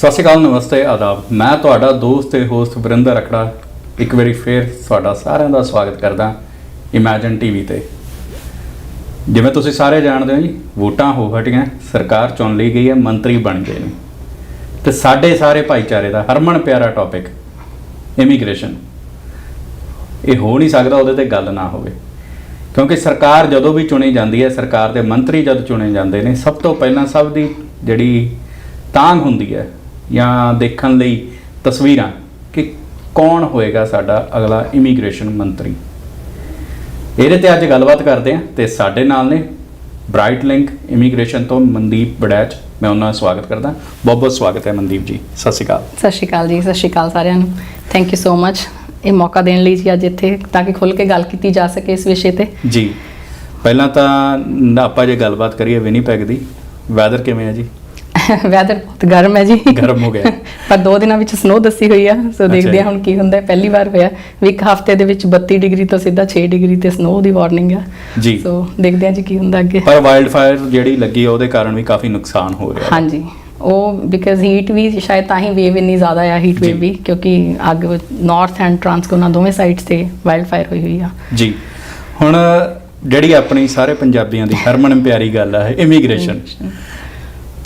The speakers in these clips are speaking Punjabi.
ਸਤਿ ਸ਼੍ਰੀ ਅਕਾਲ, ਨਮਸਤੇ, ਆਦਾਬ। ਮੈਂ ਤੁਹਾਡਾ ਦੋਸਤ ਤੇ ਹੋਸਟ ਵਰਿੰਦਰ ਰਖੜਾ ਇੱਕ ਵਾਰੀ ਫੇਰ ਤੁਹਾਡਾ ਸਾਰਿਆਂ ਦਾ ਸਵਾਗਤ ਕਰਦਾ ਇਮੇਜਿਨ ਟੀਵੀ ਤੇ। ਜਿਵੇਂ ਤੁਸੀਂ ਸਾਰੇ ਜਾਣਦੇ ਹੋ ਜੀ, ਵੋਟਾਂ ਹੋ ਹਟੀਆਂ, ਸਰਕਾਰ ਚੁਣ ਲਈ ਗਈ ਹੈ, ਮੰਤਰੀ ਬਣ ਗਏ ਨੇ। ਤੇ ਸਾਡੇ ਸਾਰੇ ਭਾਈਚਾਰੇ ਦਾ ਹਰਮਨ ਪਿਆਰਾ ਟੌਪਿਕ ਇਮੀਗ੍ਰੇਸ਼ਨ ਇਹ ਹੋ ਨਹੀਂ ਸਕਦਾ ਉਹਦੇ ਤੇ ਗੱਲ ਨਾ ਹੋਵੇ। ਕਿਉਂਕਿ ਸਰਕਾਰ ਜਦੋਂ ਵੀ ਚੁਣੀ ਜਾਂਦੀ ਹੈ, ਸਰਕਾਰ ਦੇ ਮੰਤਰੀ ਜਦ ਚੁਣੇ ਜਾਂਦੇ ਨੇ, ਸਭ ਤੋਂ ਪਹਿਲਾਂ ਸਭ ਦੀ ਜਿਹੜੀ ਤਾਂਗ ਹੁੰਦੀ ਹੈ ਜਾਂ ਦੇਖਣ ਲਈ ਤਸਵੀਰਾਂ ਕਿ ਕੌਣ ਹੋਏਗਾ ਸਾਡਾ ਅਗਲਾ ਇਮੀਗ੍ਰੇਸ਼ਨ ਮੰਤਰੀ। ਇਹਦੇ ਤੇ ਅੱਜ ਗੱਲਬਾਤ ਕਰਦੇ ਹਾਂ ਤੇ ਸਾਡੇ ਨਾਲ ਨੇ ਬ੍ਰਾਈਟ ਲਿੰਕ ਇਮੀਗ੍ਰੇਸ਼ਨ ਤੋਂ ਮਨਦੀਪ ਬੜੈਚ ਮੈਂ ਉਹਨਾਂ ਦਾ ਸਵਾਗਤ ਕਰਦਾ। ਬਹੁਤ ਬਹੁਤ ਸਵਾਗਤ ਹੈ ਮਨਦੀਪ ਜੀ। ਸਤਿ ਸ਼੍ਰੀ ਅਕਾਲ। ਸਤਿ ਸ਼੍ਰੀ ਅਕਾਲ ਜੀ ਸਤਿ ਸ਼੍ਰੀ ਅਕਾਲ ਸਾਰਿਆਂ ਨੂੰ। ਥੈਂਕ ਯੂ ਸੋ ਮਚ ਇਹ ਮੌਕਾ ਦੇਣ ਲਈ ਜੀ ਅੱਜ ਇੱਥੇ ਤਾਂ ਕਿ ਖੁੱਲ ਕੇ ਗੱਲ ਕੀਤੀ ਜਾ ਸਕੇ ਇਸ ਵਿਸ਼ੇ ਤੇ। ਜੀ। ਪਹਿਲਾਂ ਤਾਂ ਆਪਾਂ ਜੇ ਗੱਲਬਾਤ ਕਰੀਏ ਵਿਨੀਪੈਗ ਦੀ। ਵੈਦਰ ਕਿਵੇਂ ਹੈ ਜੀ? ਵੈਦਰ ਬਹੁਤ ਗਰਮ ਹੈ ਜੀ। ਗਰਮ ਹੋ ਗਿਆ। ਪਰ ਦੋ ਦਿਨਾਂ ਵਿੱਚ ਸਨੋ ਦੱਸੀ ਹੋਈ ਆ ਸੋ ਦੇਖਦੇ। ਹਾਂ ਹੁਣ ਕੀ ਹੁੰਦਾ ਹੈ। ਪਹਿਲੀ ਵਾਰ ਹੋਇਆ। ਵੀ ਇੱਕ ਹਫ਼ਤੇ ਦੇ ਵਿੱਚ 32 ਡਿਗਰੀ ਤੋਂ ਸਿੱਧਾ 6 ਡਿਗਰੀ ਤੇ ਸਨੋ ਦੀ ਵਾਰਨਿੰਗ ਆ। ਜੀ। ਸੋ ਦੇਖਦੇ ਹਾਂ ਜੀ ਕੀ ਹੁੰਦਾ ਅੱਗੇ। ਪਰ ਵਾਈਲਡ ਫਾਇਰ ਜਿਹੜੀ ਲੱਗੀ ਆ ਉਹਦੇ ਕਾਰਨ ਵੀ ਕਾਫੀ ਨੁਕਸਾਨ ਹੋ ਰਿਹਾ। ਹਾਂਜੀ। ਉਹ ਬਿਕਾਜ਼ ਹੀਟ ਵੀ ਸ਼ਾਇਦ ਤਾਂ ਹੀ ਵੇਵ ਇੰਨੀ ਜ਼ਿਆਦਾ ਆ ਹੀਟ। ਵੇਵ ਵੀ ਕਿਉਂਕਿ ਅੱਗ ਨਾਰਥ ਐਂਡ ਟ੍ਰਾਂਸਕੋਨਾ ਦੋਵੇਂ ਸਾਈਡਸ ਤੇ ਵਾਈਲਡ ਫਾਇਰ ਹੋਈ ਹੋਈ ਆ। ਜੀ। ਹੁਣ ਜਿਹੜੀ ਆਪਣੀ ਸਾਰੇ ਪੰਜਾਬੀਆਂ ਦੀ ਹਰਮਨ ਪਿਆਰੀ ਗੱਲ ਹੈ ਇਮੀਗ੍ਰੇਸ਼ਨ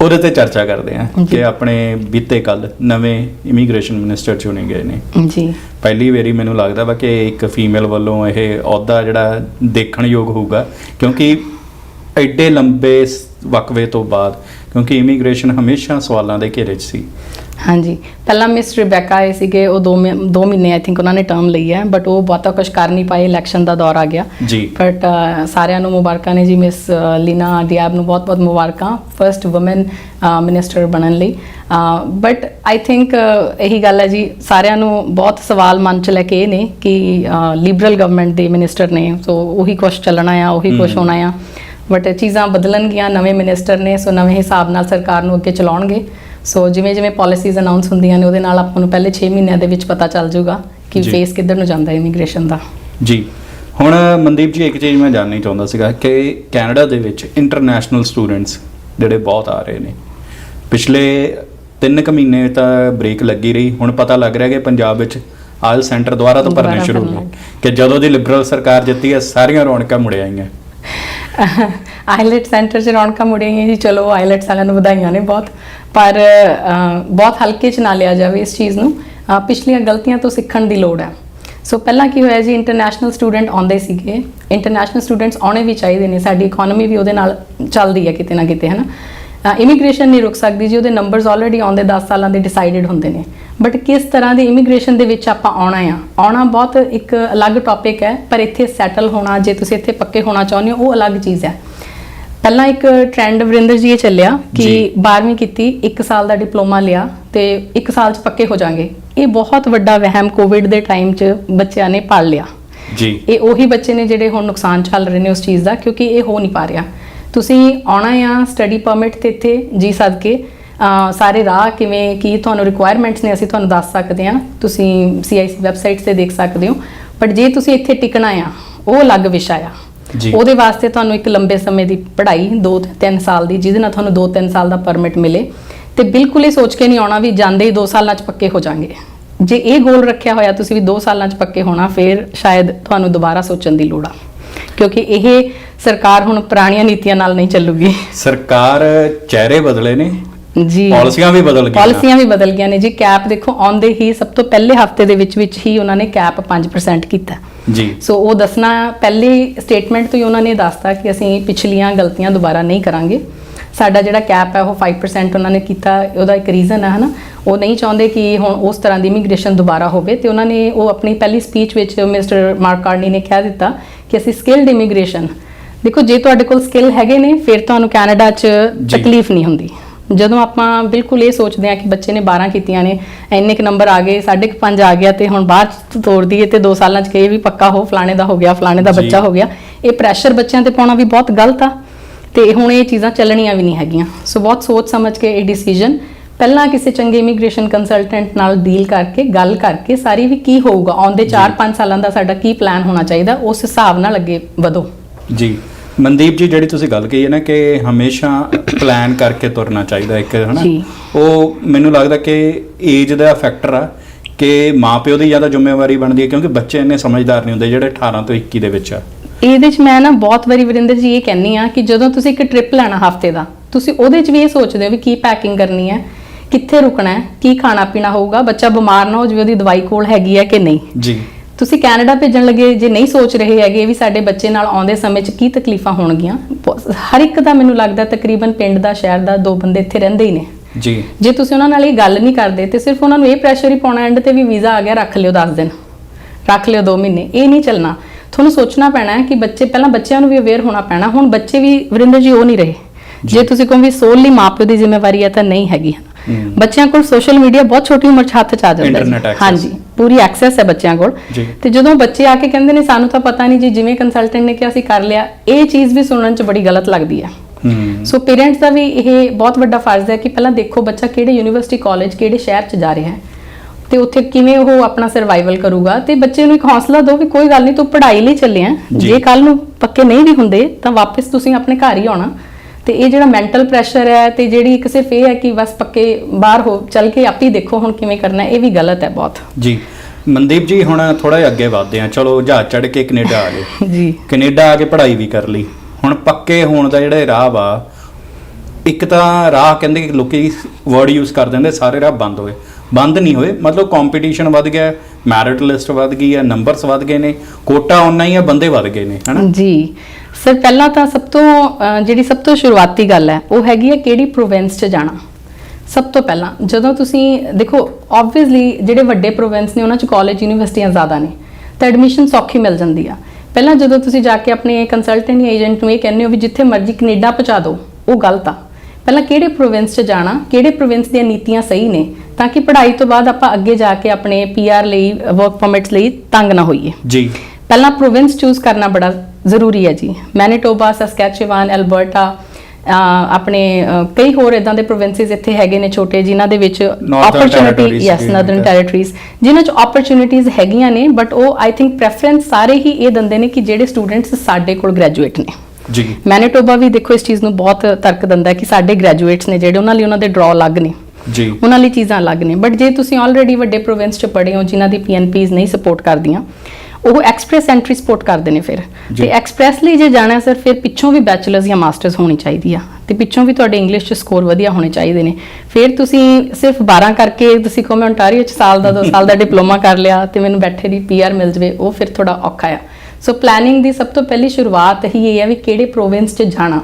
ਉਹਦੇ ਤੇ ਚਰਚਾ ਕਰਦੇ ਜੀ। ਕਿ ਆਪਣੇ ਬੀਤੇ ਕੱਲ ਨਵੇਂ ਇਮੀਗ੍ਰੇਸ਼ਨ ਮਿਨਿਸਟਰ ਚੁਣੇ ਗਏ ਨੇ। ਜੀ। ਪਹਿਲੀ ਵਾਰੀ ਮੈਨੂੰ ਲੱਗਦਾ ਵਾ ਕਿ ਇੱਕ ਫੀਮੇਲ ਵੱਲੋਂ ਇਹ ਅਹੁਦਾ ਜਿਹੜਾ ਦੇਖਣਯੋਗ ਹੋਊਗਾ ਕਿਉਂਕਿ ਐਡੇ ਲੰਬੇ ਵਕਵੇ ਤੋਂ ਬਾਅਦ ਕਿਉਂਕਿ ਇਮੀਗ੍ਰੇਸ਼ਨ ਹਮੇਸ਼ਾ ਸਵਾਲਾਂ ਦੇ ਘੇਰੇ 'ਚ ਸੀ। ਹਾਂਜੀ। ਪਹਿਲਾਂ ਮਿਸ ਰਿਬੈਕਾ ਆਏ ਸੀਗੇ ਉਹ 2 2 ਮਹੀਨੇ ਆਈ ਥਿੰਕ ਉਹਨਾਂ ਨੇ ਟਰਮ ਲਈ ਹੈ ਬਟ ਉਹ ਬਹੁਤਾ ਕੁਝ ਕਰ ਨਹੀਂ ਪਾਏ ਇਲੈਕਸ਼ਨ ਦਾ ਦੌਰ ਆ ਗਿਆ। ਜੀ। ਬਟ ਸਾਰਿਆਂ ਨੂੰ ਮੁਬਾਰਕਾਂ ਨੇ ਜੀ ਮਿਸ ਲੀਨਾ ਡਿਆਬ ਨੂੰ ਬਹੁਤ-ਬਹੁਤ ਮੁਬਾਰਕਾਂ ਫਰਸਟ ਔਮਨ ਮਿਨਿਸਟਰ ਬਣਨ ਲਈ। ਬਟ ਆਈ ਥਿੰਕ ਇਹੀ ਗੱਲ ਹੈ ਜੀ ਸਾਰਿਆਂ ਨੂੰ ਬਹੁਤ ਸਵਾਲ ਮਨ ਚ ਲੈ ਕੇ ਇਹ ਨੇ ਕਿ ਲਿਬਰਲ ਗਵਰਨਮੈਂਟ ਦੇ ਮਿਨਿਸਟਰ ਨੇ ਸੋ ਉਹੀ ਕੁਝ ਚੱਲਣਾ ਆ ਉਹੀ ਕੁਝ ਹਮ। ਹੋਣਾ ਆ। ਬਟ ਚੀਜ਼ਾਂ ਬਦਲਣਗੀਆਂ ਨਵੇਂ ਮਿਨਿਸਟਰ ਨੇ ਸੋ ਨਵੇਂ ਹਿਸਾਬ ਨਾਲ ਸਰਕਾਰ ਨੂੰ ਅੱਗੇ ਚਲਾਉਣਗੇ। ਸੋ ਜਿਵੇਂ ਜਿਵੇਂ ਪਾਲਿਸੀਜ਼ ਅਨਾਉਂਸ ਹੁੰਦੀਆਂ ਨੇ ਉਹਦੇ ਨਾਲ ਆਪਾਂ ਨੂੰ ਪਹਿਲੇ 6 ਮਹੀਨਿਆਂ ਦੇ ਵਿੱਚ ਪਤਾ ਚੱਲ ਜਾਊਗਾ ਕਿ ਜੀ। ਫੇਸ ਕਿੱਧਰ ਨੂੰ ਜਾਂਦਾ ਹੈ ਇਮੀਗ੍ਰੇਸ਼ਨ ਦਾ। ਜੀ। ਹੁਣ ਮਨਦੀਪ ਜੀ ਇੱਕ ਚੀਜ਼ ਮੈਂ ਜਾਣਨੀ ਚਾਹੁੰਦਾ ਸੀਗਾ ਕਿ ਕੈਨੇਡਾ ਦੇ ਵਿੱਚ ਇੰਟਰਨੈਸ਼ਨਲ ਸਟੂਡੈਂਟਸ ਜਿਹੜੇ ਬਹੁਤ ਆ ਰਹੇ ਨੇ। ਪਿਛਲੇ 3 ਕੁ ਮਹੀਨੇ ਤਾਂ ਬ੍ਰੇਕ ਲੱਗੀ ਰਹੀ। ਹੁਣ ਪਤਾ ਲੱਗ ਰਿਹਾ ਕਿ ਪੰਜਾਬ ਵਿੱਚ ਆਇਲ ਸੈਂਟਰ ਦੁਬਾਰਾ ਤੋਂ ਭਰਨੇ ਦੁਬਾਰਾ ਸ਼ੁਰੂ ਹੋ ਭਰਨ ਗਏ ਕਿ ਜਦੋਂ ਦੀ ਲਿਬਰਲ ਸਰਕਾਰ ਜਿੱਤੀ ਹੈ ਸਾਰੀਆਂ ਰੌਣਕਾਂ ਮੁੜ ਆਈਆਂ। ਆਈਲੈਟ ਸੈਂਟਰ 'ਚ ਰੌਣਕਾਂ ਮੁੜੀਆਂ ਹੀ ਜੀ। ਚਲੋ ਆਈਲੈਟਸ ਵਾਲਿਆਂ ਨੂੰ ਵਧਾਈਆਂ ਨੇ ਬਹੁਤ। ਪਰ ਬਹੁਤ ਹਲਕੇ 'ਚ ਨਾ ਲਿਆ ਜਾਵੇ ਇਸ ਚੀਜ਼ ਨੂੰ। ਪਿਛਲੀਆਂ ਗਲਤੀਆਂ ਤੋਂ ਸਿੱਖਣ ਦੀ ਲੋੜ ਹੈ। ਸੋ ਪਹਿਲਾਂ ਕੀ ਹੋਇਆ ਜੀ ਇੰਟਰਨੈਸ਼ਨਲ ਸਟੂਡੈਂਟ ਆਉਂਦੇ ਸੀਗੇ। ਇੰਟਰਨੈਸ਼ਨਲ ਸਟੂਡੈਂਟਸ ਆਉਣੇ ਵੀ ਚਾਹੀਦੇ ਨੇ। ਸਾਡੀ ਇਕਨੋਮੀ ਵੀ ਉਹਦੇ ਨਾਲ ਚੱਲਦੀ ਹੈ ਕਿਤੇ ਨਾ ਕਿਤੇ, ਹਨਾ। ਇਮੀਗ੍ਰੇਸ਼ਨ ਨਹੀਂ ਰੁਕ ਸਕਦੀ ਜੀ। ਉਹਦੇ ਨੰਬਰਸ ਆਲਰੇਡੀ ਆਉਂਦੇ 10 ਸਾਲਾਂ ਦੇ ਡਿਸਾਈਡਡ ਹੁੰਦੇ ਨੇ। ਬਟ ਕਿਸ ਤਰ੍ਹਾਂ ਦੀ ਇਮੀਗ੍ਰੇਸ਼ਨ ਦੇ ਵਿੱਚ ਆਪਾਂ ਆਉਣਾ ਆ? ਆਉਣਾ ਬਹੁਤ ਇੱਕ ਅਲੱਗ ਟੌਪਿਕ ਹੈ, ਪਰ ਇੱਥੇ ਸੈਟਲ ਹੋਣਾ, ਜੇ ਤੁਸੀਂ ਇੱਥੇ ਪੱਕੇ ਹੋਣਾ ਚਾਹੁੰਦੇ ਹੋ, ਉਹ ਅਲੱਗ ਚੀਜ਼ ਹੈ। ਪਹਿਲਾਂ ਇੱਕ ਟ੍ਰੈਂਡ ਵਰਿੰਦਰ ਜੀ ਇਹ ਚੱਲਿਆ ਕਿ ਜੀ। 12ਵੀਂ ਕੀਤੀ 1 ਸਾਲ ਦਾ ਡਿਪਲੋਮਾ ਲਿਆ ਤੇ 1 ਸਾਲ 'ਚ ਪੱਕੇ ਹੋ ਜਾਾਂਗੇ। ਇਹ ਬਹੁਤ ਵੱਡਾ ਵਹਿਮ ਕੋਵਿਡ ਦੇ ਟਾਈਮ 'ਚ ਬੱਚਿਆਂ ਨੇ ਪਾਲ ਲਿਆ। ਜੀ। ਇਹ ਉਹੀ ਬੱਚੇ ਨੇ ਜਿਹੜੇ ਹੁਣ ਨੁਕਸਾਨ ਚੱਲ ਰਹੇ ਨੇ ਉਸ ਚੀਜ਼ ਦਾ ਕਿਉਂਕਿ ਇਹ ਹੋ ਨਹੀਂ ਪਾ ਰਿਹਾ। ਤੁਸੀਂ ਆਉਣਾ ਆ ਸਟੱਡੀ ਪਰਮਿਟ ਤੇ ਇੱਥੇ ਜੀ ਸਦਕੇ ਸਾਰੇ ਰਾਹ ਕਿਵੇਂ ਕੀ ਤੁਹਾਨੂੰ ਰਿਕੁਆਇਰਮੈਂਟਸ ਨੇ ਅਸੀਂ ਤੁਹਾਨੂੰ ਦੱਸ ਸਕਦੇ ਹਾਂ। ਤੁਸੀਂ CIC ਵੈਬਸਾਈਟ ਤੇ ਦੇਖ ਸਕਦੇ ਹੋ। ਬਟ ਜੇ ਤੁਸੀਂ ਇੱਥੇ ਟਿਕਣਾ ਆ ਉਹ ਅਲੱਗ ਵਿਸ਼ਾ ਆ। ਉਹਦੇ ਵਾਸਤੇ ਤੁਹਾਨੂੰ ਇੱਕ ਲੰਬੇ ਸਮੇਂ ਦੀ ਪੜ੍ਹਾਈ 2-3 ਸਾਲ ਦੀ ਜਿਹਦੇ ਨਾਲ ਤੁਹਾਨੂੰ 2-3 ਸਾਲ ਦਾ ਪਰਮਿਟ ਮਿਲੇ। ਤੇ ਬਿਲਕੁਲ ਇਹ ਸੋਚ ਕੇ ਨਹੀਂ ਆਉਣਾ ਵੀ ਜਾਂਦੇ ਹੀ 2 ਸਾਲਾਂ 'ਚ ਪੱਕੇ ਹੋ ਜਾਾਂਗੇ ਜੇ ਇਹ ਗੋਲ ਰੱਖਿਆ ਹੋਇਆ ਤੁਸੀਂ ਵੀ 2 ਸਾਲਾਂ 'ਚ ਪੱਕੇ ਹੋਣਾ ਫਿਰ ਸ਼ਾਇਦ ਤੁਹਾਨੂੰ ਦੁਬਾਰਾ ਸੋਚਣ ਦੀ ਲੋੜ ਆ। ਕਿਉਂਕਿ ਇਹ ਸਰਕਾਰ ਹੁਣ ਪੁਰਾਣੀਆਂ ਨੀਤੀਆਂ ਨਾਲ ਨਹੀਂ ਚੱਲੂਗੀ। ਸਰਕਾਰ ਚਿਹਰੇ ਬਦਲੇ ਨੇ ਜੀ। ਪਾਲਿਸੀਆਂ ਵੀ ਬਦਲ ਗਈਆਂ। ਪਾਲਿਸੀਆਂ ਵੀ ਬਦਲ ਗਈਆਂ ਨੇ। ਜੀ ਕੈਪ ਦੇਖੋ ਆਉਂਦੇ ਹੀ ਸਭ ਤੋਂ ਪਹਿਲੇ ਹਫ਼ਤੇ ਦੇ ਵਿੱਚ ਵਿੱਚ ਹੀ ਉਹਨਾਂ ਨੇ ਕੈਪ 5% ਕੀਤਾ। ਜੀ। ਸੋ ਉਹ ਦੱਸਣਾ ਪਹਿਲੀ ਸਟੇਟਮੈਂਟ ਤੋਂ ਹੀ ਉਹਨਾਂ ਨੇ ਦੱਸਤਾ ਕਿ ਅਸੀਂ ਪਿਛਲੀਆਂ ਗਲਤੀਆਂ ਦੁਬਾਰਾ ਨਹੀਂ ਕਰਾਂਗੇ। ਸਾਡਾ ਜਿਹੜਾ ਕੈਪ ਹੈ ਉਹ 5% ਉਹਨਾਂ ਨੇ ਕੀਤਾ। ਉਹਦਾ ਇੱਕ ਰੀਜ਼ਨ ਹੈ ਹਨਾ। ਉਹ ਨਹੀਂ ਚਾਹੁੰਦੇ ਕਿ ਹੁਣ ਉਸ ਤਰ੍ਹਾਂ ਦੀ ਇਮੀਗ੍ਰੇਸ਼ਨ ਦੁਬਾਰਾ ਹੋਵੇ। ਤੇ ਉਹਨਾਂ ਨੇ ਉਹ ਆਪਣੀ ਪਹਿਲੀ ਸਪੀਚ ਵਿੱਚ ਮਿਸਟਰ ਮਾਰਕ ਕਾਰਨੀ ਨੇ ਕਹਿ ਦਿੱਤਾ ਕਿ ਅਸੀਂ ਸਕਿਲਡ ਇਮੀਗ੍ਰੇਸ਼ਨ ਦੇਖੋ ਜੇ ਤੁਹਾਡੇ ਕੋਲ ਸਕਿੱਲ ਹੈਗੇ ਨੇ ਫਿਰ ਤੁਹਾਨੂੰ ਕੈਨੇਡਾ 'ਚ। ਤਕਲੀਫ ਨਹੀਂ ਹੁੰਦੀ। ਜਦੋਂ ਆਪਾਂ ਬਿਲਕੁਲ ਇਹ ਸੋਚਦੇ ਹਾਂ ਕਿ ਬੱਚੇ ਨੇ 12 ਕੀਤੀਆਂ ਨੇ ਇੰਨੇ ਕੁ ਨੰਬਰ ਆ ਗਏ ਸਾਢੇ ਕੁ ਪੰਜ ਆ ਗਿਆ ਤੇ ਹੁਣ ਬਾਅਦ ਤੋੜ ਦਈਏ ਤੇ 2 ਸਾਲਾਂ ਚ ਕਹੇ ਵੀ ਪੱਕਾ ਹੋ ਫਲਾਣੇ ਦਾ ਹੋ ਗਿਆ ਫਲਾਣੇ ਦਾ। ਬੱਚਾ ਹੋ ਗਿਆ। ਇਹ ਪ੍ਰੈਸ਼ਰ ਬੱਚਿਆਂ ਤੇ ਪਾਉਣਾ ਵੀ ਬਹੁਤ ਗਲਤ ਆ ਤੇ ਹੁਣ ਇਹ ਚੀਜ਼ਾਂ ਚੱਲਣੀਆਂ ਵੀ ਨਹੀਂ ਹੈਗੀਆਂ। ਸੋ ਬਹੁਤ ਸੋਚ ਸਮਝ ਕੇ ਇਹ ਡਿਸੀਜਨ ਪਹਿਲਾਂ ਕਿਸੇ ਚੰਗੇ ਇਮੀਗ੍ਰੇਸ਼ਨ ਕੰਸਲਟੈਂਟ ਨਾਲ ਡੀਲ ਕਰਕੇ ਗੱਲ ਕਰਕੇ ਸਾਰੀ ਵੀ ਕੀ ਹੋਊਗਾ ਆਉਂਦੇ 4-5 ਸਾਲਾਂ ਦਾ ਸਾਡਾ ਕੀ ਪਲਾਨ ਹੋਣਾ ਚਾਹੀਦਾ ਉਸ ਹਿਸਾਬ ਨਾਲ ਅੱਗੇ ਵਧੋ। ਜੀ। ਮਨਦੀਪ ਜੀ ਜਿਹੜੀ ਤੁਸੀਂ ਗੱਲ ਕਹੀ ਹੈ ਨਾ ਕਿ ਹਮੇਸ਼ਾ ਪਲਾਨ ਕਰਕੇ ਤੁਰਨਾ ਚਾਹੀਦਾ ਇੱਕ ਹਨਾ। ਉਹ ਮੈਨੂੰ ਲੱਗਦਾ ਕਿ ਏਜ ਦਾ ਫੈਕਟਰ ਆ ਕਿ ਮਾਪਿਓ ਦੀ ਜ਼ਿਆਦਾ ਜ਼ਿੰਮੇਵਾਰੀ ਬਣਦੀ ਹੈ ਕਿਉਂਕਿ ਬੱਚੇ ਇੰਨੇ ਸਮਝਦਾਰ ਨਹੀਂ ਹੁੰਦੇ ਜਿਹੜੇ 18 ਤੋਂ 21 ਦੇ ਵਿੱਚ ਆ। ਇਹਦੇ 'ਚ ਮੈਂ ਨਾ ਬਹੁਤ ਵਾਰੀ ਵਰਿੰਦਰ ਜੀ ਇਹ ਕਹਿੰਨੀ ਆ ਕਿ ਜਦੋਂ ਤੁਸੀਂ ਇੱਕ ਟ੍ਰਿਪ ਲੈਣਾ ਹਫ਼ਤੇ ਦਾ ਤੁਸੀਂ ਉਹਦੇ 'ਚ ਵੀ ਇਹ ਸੋਚਦੇ ਹੋ ਵੀ ਕੀ ਪੈਕਿੰਗ ਕਰਨੀ ਹੈ ਕਿੱਥੇ ਰੁਕਣਾ ਹੈ ਕੀ ਖਾਣਾ ਪੀਣਾ ਹੋਊਗਾ ਬੱਚਾ ਬਿਮਾਰ ਨਾ ਹੋ ਜਾਵੇ ਉਹਦੀ ਦਵਾਈ ਕੋਲ ਹੈਗੀ ਹੈ ਕਿ ਨਹੀਂ? ਜੀ। ਤੁਸੀਂ ਕੈਨੇਡਾ ਭੇਜਣ ਲੱਗੇ ਜੇ ਨਹੀਂ ਸੋਚ ਰਹੇ ਹੈਗੇ ਵੀ ਸਾਡੇ ਬੱਚੇ ਨਾਲ ਆਉਂਦੇ ਸਮੇਂ 'ਚ ਕੀ ਤਕਲੀਫਾਂ ਹੋਣਗੀਆਂ? ਹਰ ਇੱਕ ਦਾ ਮੈਨੂੰ ਲੱਗਦਾ ਤਕਰੀਬਨ ਪਿੰਡ ਦਾ ਸ਼ਹਿਰ ਦਾ ਦੋ ਬੰਦੇ ਇੱਥੇ ਰਹਿੰਦੇ ਹੀ ਨੇ। ਜੀ। ਜੇ ਤੁਸੀਂ ਉਹਨਾਂ ਨਾਲ ਇਹ ਗੱਲ ਨਹੀਂ ਕਰਦੇ ਤੇ ਸਿਰਫ ਉਹਨਾਂ ਨੂੰ ਇਹ ਪ੍ਰੈਸ਼ਰ ਹੀ ਪਾਉਣਾ ਐਂਡ ਤੇ ਵੀ ਵੀਜ਼ਾ ਆ ਗਿਆ ਰੱਖ ਲਿਓ 10 ਦਿਨ। ਰੱਖ ਲਿਓ 2 ਮਹੀਨੇ। ਇਹ ਨਹੀਂ ਚੱਲਣਾ। ਤੁਹਾਨੂੰ ਸੋਚਣਾ ਪੈਣਾ ਹੈ ਕਿ ਬੱਚੇ ਪਹਿਲਾਂ ਬੱਚਿਆਂ ਨੂੰ ਵੀ ਅਵੇਅਰ ਹੋਣਾ ਪੈਣਾ। ਹੁਣ ਬੱਚੇ ਵੀ ਵਰਿੰਦਰ ਜੀ ਉਹ ਨਹੀਂ ਰਹੇ। ਜੇ। ਤੁਸੀਂ ਕਹੋ ਵੀ ਸੋਲਲੀ ਮਾਪਿਓ ਦੀ ਜ਼ਿੰਮੇਵਾਰੀ ਹੈ ਤਾਂ ਨਹੀਂ ਹੈਗੀ। ਬੱਚਿਆਂ ਕੋਲ ਸੋਸ਼ਲ ਮੀਡੀਆ ਬਹੁਤ ਛੋਟੀ ਉਮਰ 'ਚ ਹੱਥ 'ਚ ਆ ਜਾਂਦਾ access। ਹਾਂਜੀ ਪੂਰੀ ਐਕਸੈਸ ਹੈ ਬੱਚਿਆਂ ਕੋਲ। ਤੇ ਜਦੋਂ ਬੱਚੇ ਆ ਕੇ ਕਹਿੰਦੇ ਨੇ ਸਾਨੂੰ ਤਾਂ ਪਤਾ ਨਹੀਂ ਜੀ ਜਿਵੇਂ ਕੰਸਲਟੈਂਟ ਨੇ ਕਿਹਾ ਅਸੀਂ ਕਰ ਲਿਆ। ਇਹ ਚੀਜ਼ ਵੀ ਸੁਣਨ 'ਚ ਬੜੀ ਗਲਤ ਲੱਗਦੀ ਹੈ। ਹੂੰ। ਸੋ ਪੇਰੈਂਟਸ ਦਾ ਵੀ ਇਹ ਬਹੁਤ ਵੱਡਾ ਫਰਜ਼ ਹੈ ਕਿ ਪਹਿਲਾਂ ਦੇਖੋ ਬੱਚਾ ਕਿਹੜੇ ਯੂਨੀਵਰਸਿਟੀ ਕਾਲਜ ਕਿਹੜੇ ਸ਼ਹਿਰ 'ਚ ਜਾ ਰਿਹਾ ਹੈ। ਤੇ ਉੱਥੇ ਕਿਵੇਂ ਉਹ ਆਪਣਾ ਸਰਵਾਈਵਲ ਕਰੂਗਾ। ਤੇ ਬੱਚੇ ਨੂੰ ਇੱਕ ਹੌਸਲਾ ਦਿਓ ਵੀ ਕੋਈ ਗੱਲ ਨਹੀਂ ਤੂੰ ਪੜ੍ਹਾਈ ਲਈ ਚੱਲਿਆ। ਜੀ। ਜੇ ਕੱਲ ਨੂੰ ਪੱਕੇ ਨਹੀਂ ਵੀ ਹੁੰਦੇ ਤਾਂ ਵਾਪਸ ਤੁਸੀਂ ਆਪਣੇ ਘਰ ਹੀ ਆਉਣਾ। ਤੇ ਇਹ ਜਿਹੜਾ ਮੈਂਟਲ ਪ੍ਰੈਸ਼ਰ ਹੈ ਤੇ ਜਿਹੜੀ ਇੱਕ ਸਿਰਫ ਇਹ ਹੈ ਕਿ ਬਸ ਪੱਕੇ ਬਾਹਰ ਹੋ ਚੱਲ ਕੇ ਆਪੇ ਦੇਖੋ ਹੁਣ ਕਿਵੇਂ ਕਰਨਾ ਹੈ, ਇਹ ਵੀ ਗਲਤ ਹੈ ਬਹੁਤ। ਜੀ। ਮਨਦੀਪ ਜੀ ਹੁਣ ਥੋੜਾ ਜਿਹਾ ਅੱਗੇ ਵਧਦੇ ਆ ਚਲੋ ਜਹਾਜ਼ ਚੜ ਕੇ ਕੈਨੇਡਾ ਆ ਗਏ। ਜੀ। ਕੈਨੇਡਾ ਆ ਕੇ ਪੜ੍ਹਾਈ ਵੀ ਕਰ ਲਈ। ਹੁਣ ਪੱਕੇ ਹੋਣ ਦਾ ਜਿਹੜਾ ਰਾਹ ਵਾ ਇੱਕ ਤਾਂ ਰਾਹ ਕਹਿੰਦੇ ਕਿ ਲੋਕੀ ਵਰਡ ਯੂਜ਼ ਕਰ ਦਿੰਦੇ ਸਾਰੇ ਰਾਹ ਬੰਦ ਹੋਏ। ਬੰਦ ਨਹੀਂ ਹੋਏ ਮਤਲਬ ਕੰਪੀਟੀਸ਼ਨ ਵੱਧ ਗਿਆ ਮੈਰਿਟ ਲਿਸਟ ਵੱਧ ਗਈ ਹੈ ਨੰਬਰਸ ਵੱਧ ਗਏ ਨੇ ਕੋਟਾ ਉਨਾ ਹੀ ਹੈ ਬੰਦੇ ਵੱਧ ਗਏ ਨੇ ਹਨਾ? ਜੀ। ਸਰ ਪਹਿਲਾਂ ਤਾਂ ਸਭ ਤੋਂ ਜਿਹੜੀ ਸਭ ਤੋਂ ਸ਼ੁਰੂਆਤੀ ਗੱਲ ਹੈ ਉਹ ਹੈਗੀ ਹੈ ਕਿਹੜੀ ਪ੍ਰੋਵਿੰਸ 'ਚ ਜਾਣਾ? ਸਭ ਤੋਂ ਪਹਿਲਾਂ ਜਦੋਂ ਤੁਸੀਂ ਦੇਖੋ ਆਬਵੀਅਸਲੀ ਜਿਹੜੇ ਵੱਡੇ ਪ੍ਰੋਵਿੰਸ ਨੇ ਉਹਨਾਂ 'ਚ ਕਾਲਜ ਯੂਨੀਵਰਸਿਟੀਆਂ ਜ਼ਿਆਦਾ ਨੇ ਤਾਂ ਐਡਮਿਸ਼ਨ ਸੌਖੀ ਮਿਲ ਜਾਂਦੀ ਆ। ਪਹਿਲਾਂ ਜਦੋਂ ਤੁਸੀਂ ਜਾ ਕੇ ਆਪਣੇ ਕੰਸਲਟੈਂਟ ਜਾਂ ਏਜੰਟ ਨੂੰ ਇਹ ਕਹਿੰਦੇ ਹੋ ਵੀ ਜਿੱਥੇ ਮਰਜ਼ੀ ਕੈਨੇਡਾ ਪਹੁੰਚਾ ਦਿਓ ਉਹ ਗਲਤ ਆ। ਪਹਿਲਾਂ ਕਿਹੜੇ ਪ੍ਰੋਵਿੰਸ 'ਚ ਜਾਣਾ ਕਿਹੜੇ ਪ੍ਰੋਵਿੰਸ ਦੀਆਂ ਨੀਤੀਆਂ ਸਹੀ ਨੇ ਤਾਂ ਕਿ ਪੜ੍ਹਾਈ ਤੋਂ ਬਾਅਦ ਆਪਾਂ ਅੱਗੇ ਜਾ ਕੇ ਆਪਣੇ ਪੀਆਰ ਲਈ ਵਰਕ ਪਰਮਿਟਸ ਲਈ ਤੰਗ ਨਾ ਹੋਈਏ। ਜੀ। ਪਹਿਲਾਂ ਪ੍ਰੋਵਿੰਸ ਚੂਜ਼ ਕਰਨਾ ਬੜਾ ਜ਼ਰੂਰੀ ਹੈ ਜੀ। ਮੈਨੀਟੋਬਾ ਸਸਕੈਚੁਆਨ ਐਲਬਰਟਾ ਆਪਣੇ ਕਈ ਹੋਰ ਇਦਾਂ ਦੇ ਪ੍ਰੋਵਿੰਸਸ ਇੱਥੇ ਹੈਗੇ ਨੇ ਛੋਟੇ ਜਿਨ੍ਹਾਂ ਦੇ ਵਿੱਚ ਓਪਰਚ्युनिटी ਯੈਸ ਨਾਰਥਰਨ ਟੈਰੀਟਰੀਜ਼ ਜਿਨ੍ਹਾਂ 'ਚ ਓਪਰਚ्युनिटीज ਹੈਗੀਆਂ ਨੇ ਬਟ ਉਹ ਆਈ ਥਿੰਕ ਪ੍ਰੈਫਰੈਂਸ ਸਾਰੇ ਹੀ ਇਹ ਦਿੰਦੇ ਨੇ ਕਿ ਜਿਹੜੇ ਸਟੂਡੈਂਟਸ ਸਾਡੇ ਕੋਲ ਗ੍ਰੈਜੂਏਟ ਨੇ। ਜੀ। ਮੈਨੀਟੋਬਾ ਵੀ ਦੇਖੋ ਇਸ ਚੀਜ਼ ਨੂੰ ਬਹੁਤ ਤਰਕ ਦਿੰਦਾ ਕਿ ਸਾਡੇ ਗ੍ਰੈਜੂਏਟਸ ਨੇ ਜਿਹੜੇ ਉਹਨਾਂ ਲਈ ਉਹਨਾਂ ਦੇ ਡਰਾ ਅਲੱਗ ਨੇ। ਜੀ। ਉਹਨਾਂ ਲਈ ਚੀਜ਼ਾਂ ਅਲੱਗ ਨੇ। ਬਟ ਜੇ ਤੁਸੀਂ ਆਲਰੇਡੀ ਵੱਡੇ ਪ੍ਰੋਵਿੰਸ 'ਚ ਪੜ੍ਹੇ ਹੋ ਜਿਨ੍ਹਾਂ ਦੀ ਪੀਐਨਪੀਜ਼ ਨਹੀਂ ਸਪੋਰਟ ਕਰਦੀਆਂ ਉਹ ਐਕਸਪ੍ਰੈਸ ਐਂਟਰੀ ਸਪੋਰਟ ਕਰਦੇ ਨੇ ਫਿਰ। ਤੇ ਐਕਸਪ੍ਰੈਸ ਲਈ ਜੇ ਜਾਣਾ ਸਰ ਫਿਰ ਪਿੱਛੋਂ ਵੀ ਬੈਚਲਰਸ ਜਾਂ ਮਾਸਟਰਸ ਹੋਣੀ ਚਾਹੀਦੀ ਆ। ਤੇ ਪਿੱਛੋਂ ਵੀ ਤੁਹਾਡੇ ਇੰਗਲਿਸ਼ 'ਚ ਸਕੋਰ ਵਧੀਆ ਹੋਣੇ ਚਾਹੀਦੇ ਨੇ। ਫਿਰ ਤੁਸੀਂ ਸਿਰਫ 12 ਕਰਕੇ ਤੁਸੀਂ ਕਹੋ ਮੈਂ ontario 'ਚ ਸਾਲ ਦਾ 2 ਸਾਲ ਦਾ ਡਿਪਲੋਮਾ ਕਰ ਲਿਆ ਤੇ ਮੈਨੂੰ ਬੈਠੇ ਦੀ ਪੀਆਰ ਮਿਲ ਜਵੇ ਉਹ ਫਿਰ ਥੋੜਾ ਔਖਾ ਆ। ਸੋ ਪਲੈਨਿੰਗ ਦੀ ਸਭ ਤੋਂ ਪਹਿਲੀ ਸ਼ੁਰੂਆਤ ਹੀ ਇਹ ਹੈ ਵੀ ਕਿਹੜੇ ਪ੍ਰੋਵਿੰਸ 'ਚ ਜਾਣਾ।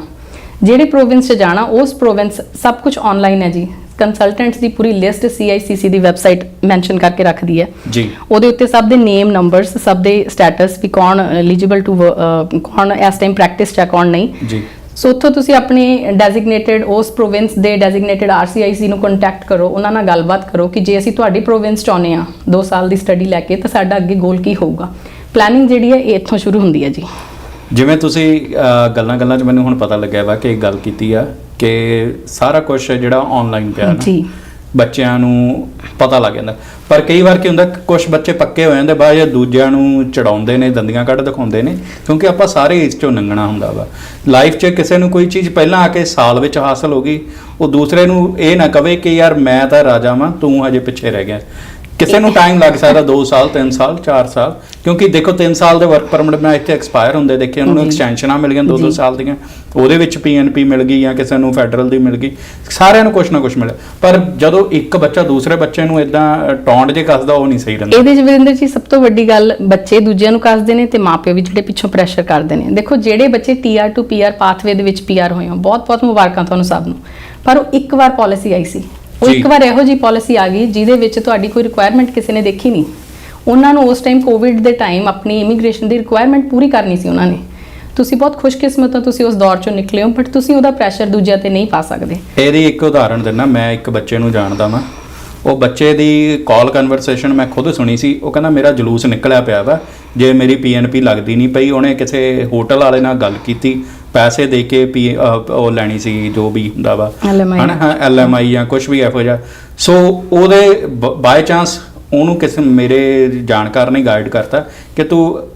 ਜਿਹੜੇ ਪ੍ਰੋਵਿੰਸ 'ਚ ਜਾਣਾ ਉਸ ਪ੍ਰੋਵਿੰਸ ਸਭ ਕੁਝ ਆਨਲਾਈਨ ਹੈ ਜੀ। ਕੰਸਲਟੈਂਟਸ ਦੀ ਪੂਰੀ ਲਿਸਟ CICC ਦੀ ਵੈਬਸਾਈਟ ਮੈਂਸ਼ਨ ਕਰਕੇ ਰੱਖਦੀ ਹੈ। ਜੀ। ਉਹਦੇ ਉੱਤੇ ਸਭ ਦੇ ਨੇਮ ਨੰਬਰਸ ਸਭ ਦੇ ਸਟੇਟਸ ਵੀ ਕੌਣ ਐਲੀਜੀਬਲ ਟੂ ਕੌਣ ਇਸ ਟਾਈਮ ਪ੍ਰੈਕਟਿਸ ਚ ਕੌਣ ਨਹੀਂ। ਜੀ। ਸੋ ਉੱਥੋਂ ਤੁਸੀਂ ਆਪਣੇ ਡੈਜ਼ਿਗਨੇਟਿਡ ਉਸ ਪ੍ਰੋਵਿੰਸ ਦੇ ਡੈਜ਼ਿਗਨੇਟਿਡ RCIC ਨੂੰ ਕੰਟੈਕਟ ਕਰੋ ਉਹਨਾਂ ਨਾਲ ਗੱਲਬਾਤ ਕਰੋ ਕਿ ਜੇ ਅਸੀਂ ਤੁਹਾਡੀ ਪ੍ਰੋਵਿੰਸ ਚ ਆਉਂਦੇ ਆ 2 ਸਾਲ ਦੀ ਸਟੱਡੀ ਲੈ ਕੇ ਤਾਂ ਸਾਡਾ ਅੱਗੇ ਗੋਲ ਕੀ ਹੋਊਗਾ। ਪਲੈਨਿੰਗ ਜਿਹੜੀ ਹੈ ਇਹ ਇੱਥੋਂ ਸ਼ੁਰੂ ਹੁੰਦੀ ਹੈ ਜੀ। ਜਿਵੇਂ ਤੁਸੀਂ ਅਹ, ਗੱਲਾਂ ਗੱਲਾਂ 'ਚ ਮੈਨੂੰ ਹੁਣ ਪਤਾ ਲੱਗਿਆ ਵਾ ਕਿ ਇੱਕ ਗੱਲ ਕੀਤੀ ਆ ਕਿ ਸਾਰਾ ਕੁਝ ਜਿਹੜਾ ਆਨਲਾਈਨ ਪਿਆ ਨਾ। ਜੀ। ਬੱਚਿਆਂ ਨੂੰ ਪਤਾ ਲੱਗ ਜਾਂਦਾ। ਪਰ ਕਈ ਵਾਰ ਕੀ ਹੁੰਦਾ ਕੁਝ ਬੱਚੇ ਪੱਕੇ ਹੋ ਜਾਂਦੇ ਬਾਅਦ ਜਾਂ ਦੂਜਿਆਂ ਨੂੰ ਚੜਾਉਂਦੇ ਨੇ ਦੰਦੀਆਂ ਕੱਢ ਦਿਖਾਉਂਦੇ ਨੇ ਕਿਉਂਕਿ ਆਪਾਂ ਸਾਰੇ ਇਸ ਚੋਂ ਲੰਘਣਾ ਹੁੰਦਾ ਵਾ। ਲਾਈਫ 'ਚ ਕਿਸੇ ਨੂੰ ਕੋਈ ਚੀਜ਼ ਪਹਿਲਾਂ ਆ ਕੇ ਸਾਲ ਵਿੱਚ ਹਾਸਲ ਹੋ ਗਈ ਉਹ ਦੂਸਰੇ ਨੂੰ ਇਹ ਨਾ ਕਵੇ ਕਿ ਯਾਰ ਮੈਂ ਤਾਂ ਰਾਜਾ ਵਾਂ ਤੂੰ ਹਜੇ ਪਿੱਛੇ ਰਹਿ ਗਿਆ। ਕਿਸੇ ਨੂੰ ਟਾਈਮ ਲੱਗ ਸਕਦਾ 2 ਸਾਲ 3 ਸਾਲ 4 ਸਾਲ ਕਿਉਂਕਿ ਦੇਖੋ 3 ਸਾਲ ਦੇ ਵਰਕ ਪਰਮਿਟ ਮੈਂ ਇੱਥੇ ਐਕਸਪਾਇਰ ਹੁੰਦੇ ਦੇਖੇ ਉਹਨਾਂ ਨੂੰ। ਐਕਸਟੈਂਸ਼ਨਾਂ ਮਿਲ ਗਈਆਂ 2-2 ਜੀ। ਸਾਲ ਦੀਆਂ ਉਹਦੇ ਵਿੱਚ ਪੀਐਨਪੀ ਮਿਲ ਗਈ ਜਾਂ ਕਿਸੇ ਨੂੰ ਫੈਡਰਲ ਦੀ ਮਿਲ ਗਈ ਸਾਰਿਆਂ ਨੂੰ ਕੁਝ ਨਾ ਕੁਝ ਮਿਲਿਆ। ਪਰ ਜਦੋਂ ਇੱਕ ਬੱਚਾ ਦੂਸਰੇ ਬੱਚੇ ਨੂੰ ਇਦਾਂ ਟੌਂਡ ਜੇ ਕੱਸਦਾ ਉਹ ਨਹੀਂ ਸਹੀ ਰਹਿੰਦਾ। ਇਹਦੇ ਚ ਵਿਰਿੰਦਰ ਜੀ ਸਭ ਤੋਂ ਵੱਡੀ ਗੱਲ ਬੱਚੇ ਦੂਜਿਆਂ ਨੂੰ ਕੱਸਦੇ ਨੇ ਤੇ ਮਾਪਿਓ ਵੀ ਜਿਹੜੇ ਪਿੱਛੋਂ ਪ੍ਰੈਸ਼ਰ ਕਰਦੇ ਨੇ। ਦੇਖੋ ਜਿਹੜੇ ਬੱਚੇ ਟੀਆਰ ਟੂ ਪੀਆਰ ਪਾਥਵੇ ਦੇ ਵਿੱਚ ਪੀਆਰ ਹੋਏ ਹੋ ਬਹੁਤ ਬਹੁਤ ਮੁਬਾਰਕਾਂ ਤੁਹਾਨੂੰ ਸਭ ਨੂੰ। ਪਰ ਉਹ ਇੱਕ ਵਾਰ ਪਾਲਿਸੀ ਆਈ ਸੀ। ਉਹ। ਇੱਕ ਵਾਰ ਇਹੋ ਜੀ ਪਾਲਿਸੀ ਆ ਗਈ ਜਿਹਦੇ ਵਿੱਚ ਤੁਹਾਡੀ ਕੋਈ ਰਿਕੁਆਇਰਮੈਂਟ ਕਿਸੇ ਨੇ ਦੇਖੀ ਨਹੀਂ। ਉਹਨਾਂ ਨੂੰ ਉਸ ਟਾਈਮ ਕੋਵਿਡ ਦੇ ਟਾਈਮ ਆਪਣੀ ਇਮੀਗ੍ਰੇਸ਼ਨ ਦੀ ਰਿਕੁਆਇਰਮੈਂਟ ਪੂਰੀ ਕਰਨੀ ਸੀ ਉਹਨਾਂ ਨੇ। ਤੁਸੀਂ ਬਹੁਤ ਖੁਸ਼ਕਿਸਮਤ ਹੋ ਤੁਸੀਂ ਉਸ ਦੌਰ ਚੋਂ ਨਿਕਲੇ ਹੋ ਬਟ ਤੁਸੀਂ ਉਹਦਾ ਪ੍ਰੈਸ਼ਰ ਦੂਜਿਆਂ ਤੇ ਨਹੀਂ ਪਾ ਸਕਦੇ। ਇਹਦੀ ਇੱਕ ਉਦਾਹਰਣ ਦਿੰਦਾ ਮੈਂ ਇੱਕ ਬੱਚੇ ਨੂੰ ਜਾਣਦਾ ਵਾਂ। ਉਹ ਬੱਚੇ ਦੀ ਕਾਲ ਕਨਵਰਸੇਸ਼ਨ ਮੈਂ ਖੁਦ ਸੁਣੀ ਸੀ। ਉਹ ਕਹਿੰਦਾ ਮੇਰਾ ਜਲੂਸ ਨਿਕਲਿਆ ਪਿਆ ਵਾ। ਜੇ ਮੇਰੀ ਪੀਐਨਪੀ ਲੱਗਦੀ ਨਹੀਂ ਪਈ ਉਹਨੇ ਕਿਸੇ ਹੋਟਲ ਵਾਲੇ ਨਾਲ ਗੱਲ ਕੀਤੀ। ਪੈਸੇ ਦੇ ਕੇ ਪੀ ਉਹ ਲੈਣੀ ਸੀ ਜੋ ਵੀ ਹੁੰਦਾ ਵਾ। ਹਨਾ ਹਾਂ ਐਲਐਮਆਈ ਜਾਂ ਕੁਝ ਵੀ ਇਹੋ ਜਿਹਾ। ਸੋ ਉਹਦੇ ਬਾਈ ਚਾਂਸ ਉਹਨੂੰ ਕਿਸੇ ਮੇਰੇ ਜਾਣਕਾਰ ਨੇ ਗਾਈਡ ਕਰਤਾ ਕਿ ਤੂੰ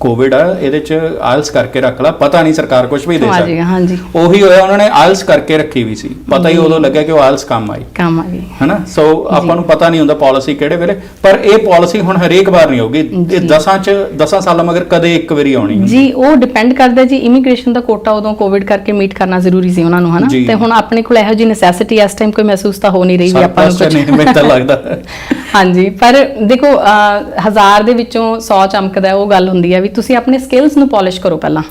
ਕੋਵਿਡ ਆ ਇਹਦੇ ਚ ਆਇਲਸ ਕਰਕੇ ਰੱਖ ਲਾ ਪਤਾ ਨਹੀਂ ਸਰਕਾਰ ਕੁਝ ਵੀ ਦੇ ਸਕਦੀ। ਜਾਏਗਾ ਹਾਂਜੀ। ਉਹੀ ਹੋਇਆ ਉਹਨਾਂ ਨੇ ਆਇਲਸ ਕਰਕੇ ਰੱਖੀ ਵੀ ਸੀ। ਪਤਾ ਹੀ ਉਦੋਂ ਲੱਗਿਆ ਕਿ ਉਹ ਆਇਲਸ ਕੰਮ ਆਈ। ਕੰਮ ਆ ਗਈ ਹਨਾ? ਸੋ ਆਪਾਂ ਨੂੰ ਪਤਾ ਨਹੀਂ ਹੁੰਦਾ ਪਾਲਿਸੀ ਕਿਹੜੇ ਵੇਲੇ ਪਰ ਇਹ ਪਾਲਿਸੀ ਹੁਣ ਹਰੇਕ ਵਾਰ ਨਹੀਂ ਹੋਊਗੀ। ਇਹ ਦਸਾਂ ਚ ਦਸਾਂ ਸਾਲਾਂ ਮਗਰ ਕਦੇ ਇੱਕ ਵਾਰੀ ਆਉਣੀ ਹੈ ਜੀ ਉਹ ਡਿਪੈਂਡ ਕਰਦਾ ਜੀ ਇਮੀਗ੍ਰੇਸ਼ਨ ਦਾ ਕੋਟਾ ਉਦੋਂ ਕੋਵਿਡ ਕਰਕੇ ਮੀਟ ਕਰਨਾ ਜ਼ਰੂਰੀ ਸੀ ਉਹਨਾਂ ਨੂੰ ਹਨਾ। ਤੇ ਹੁਣ ਆਪਣੇ ਕੋਲ ਇਹੋ ਜੀ ਨੈਸੈਸਿਟੀ ਇਸ ਟਾਈਮ ਕੋਈ ਮਹਿਸੂਸ ਤਾਂ ਹੋ ਨਹੀਂ ਰਹੀ ਵੀ ਆਪਾਂ ਨੂੰ ਚ ਨਹੀਂ ਮੈਨੂੰ ਤਾਂ ਲੱਗਦਾ। ਹਾਂਜੀ ਪਰ ਦੇਖੋ ਹਜ਼ਾਰ ਦੇ ਵਿੱਚੋਂ 100 ਚਮਕਦਾ ਉਹ ਗੱਲ ਹੁੰਦੀ ਹੈ ਵੀ ਤੁਸੀਂ ਆਪਣੇ ਸਕਿੱਲਸ ਨੂੰ ਪਾਲਿਸ਼ ਕਰੋ ਪਹਿਲਾਂ।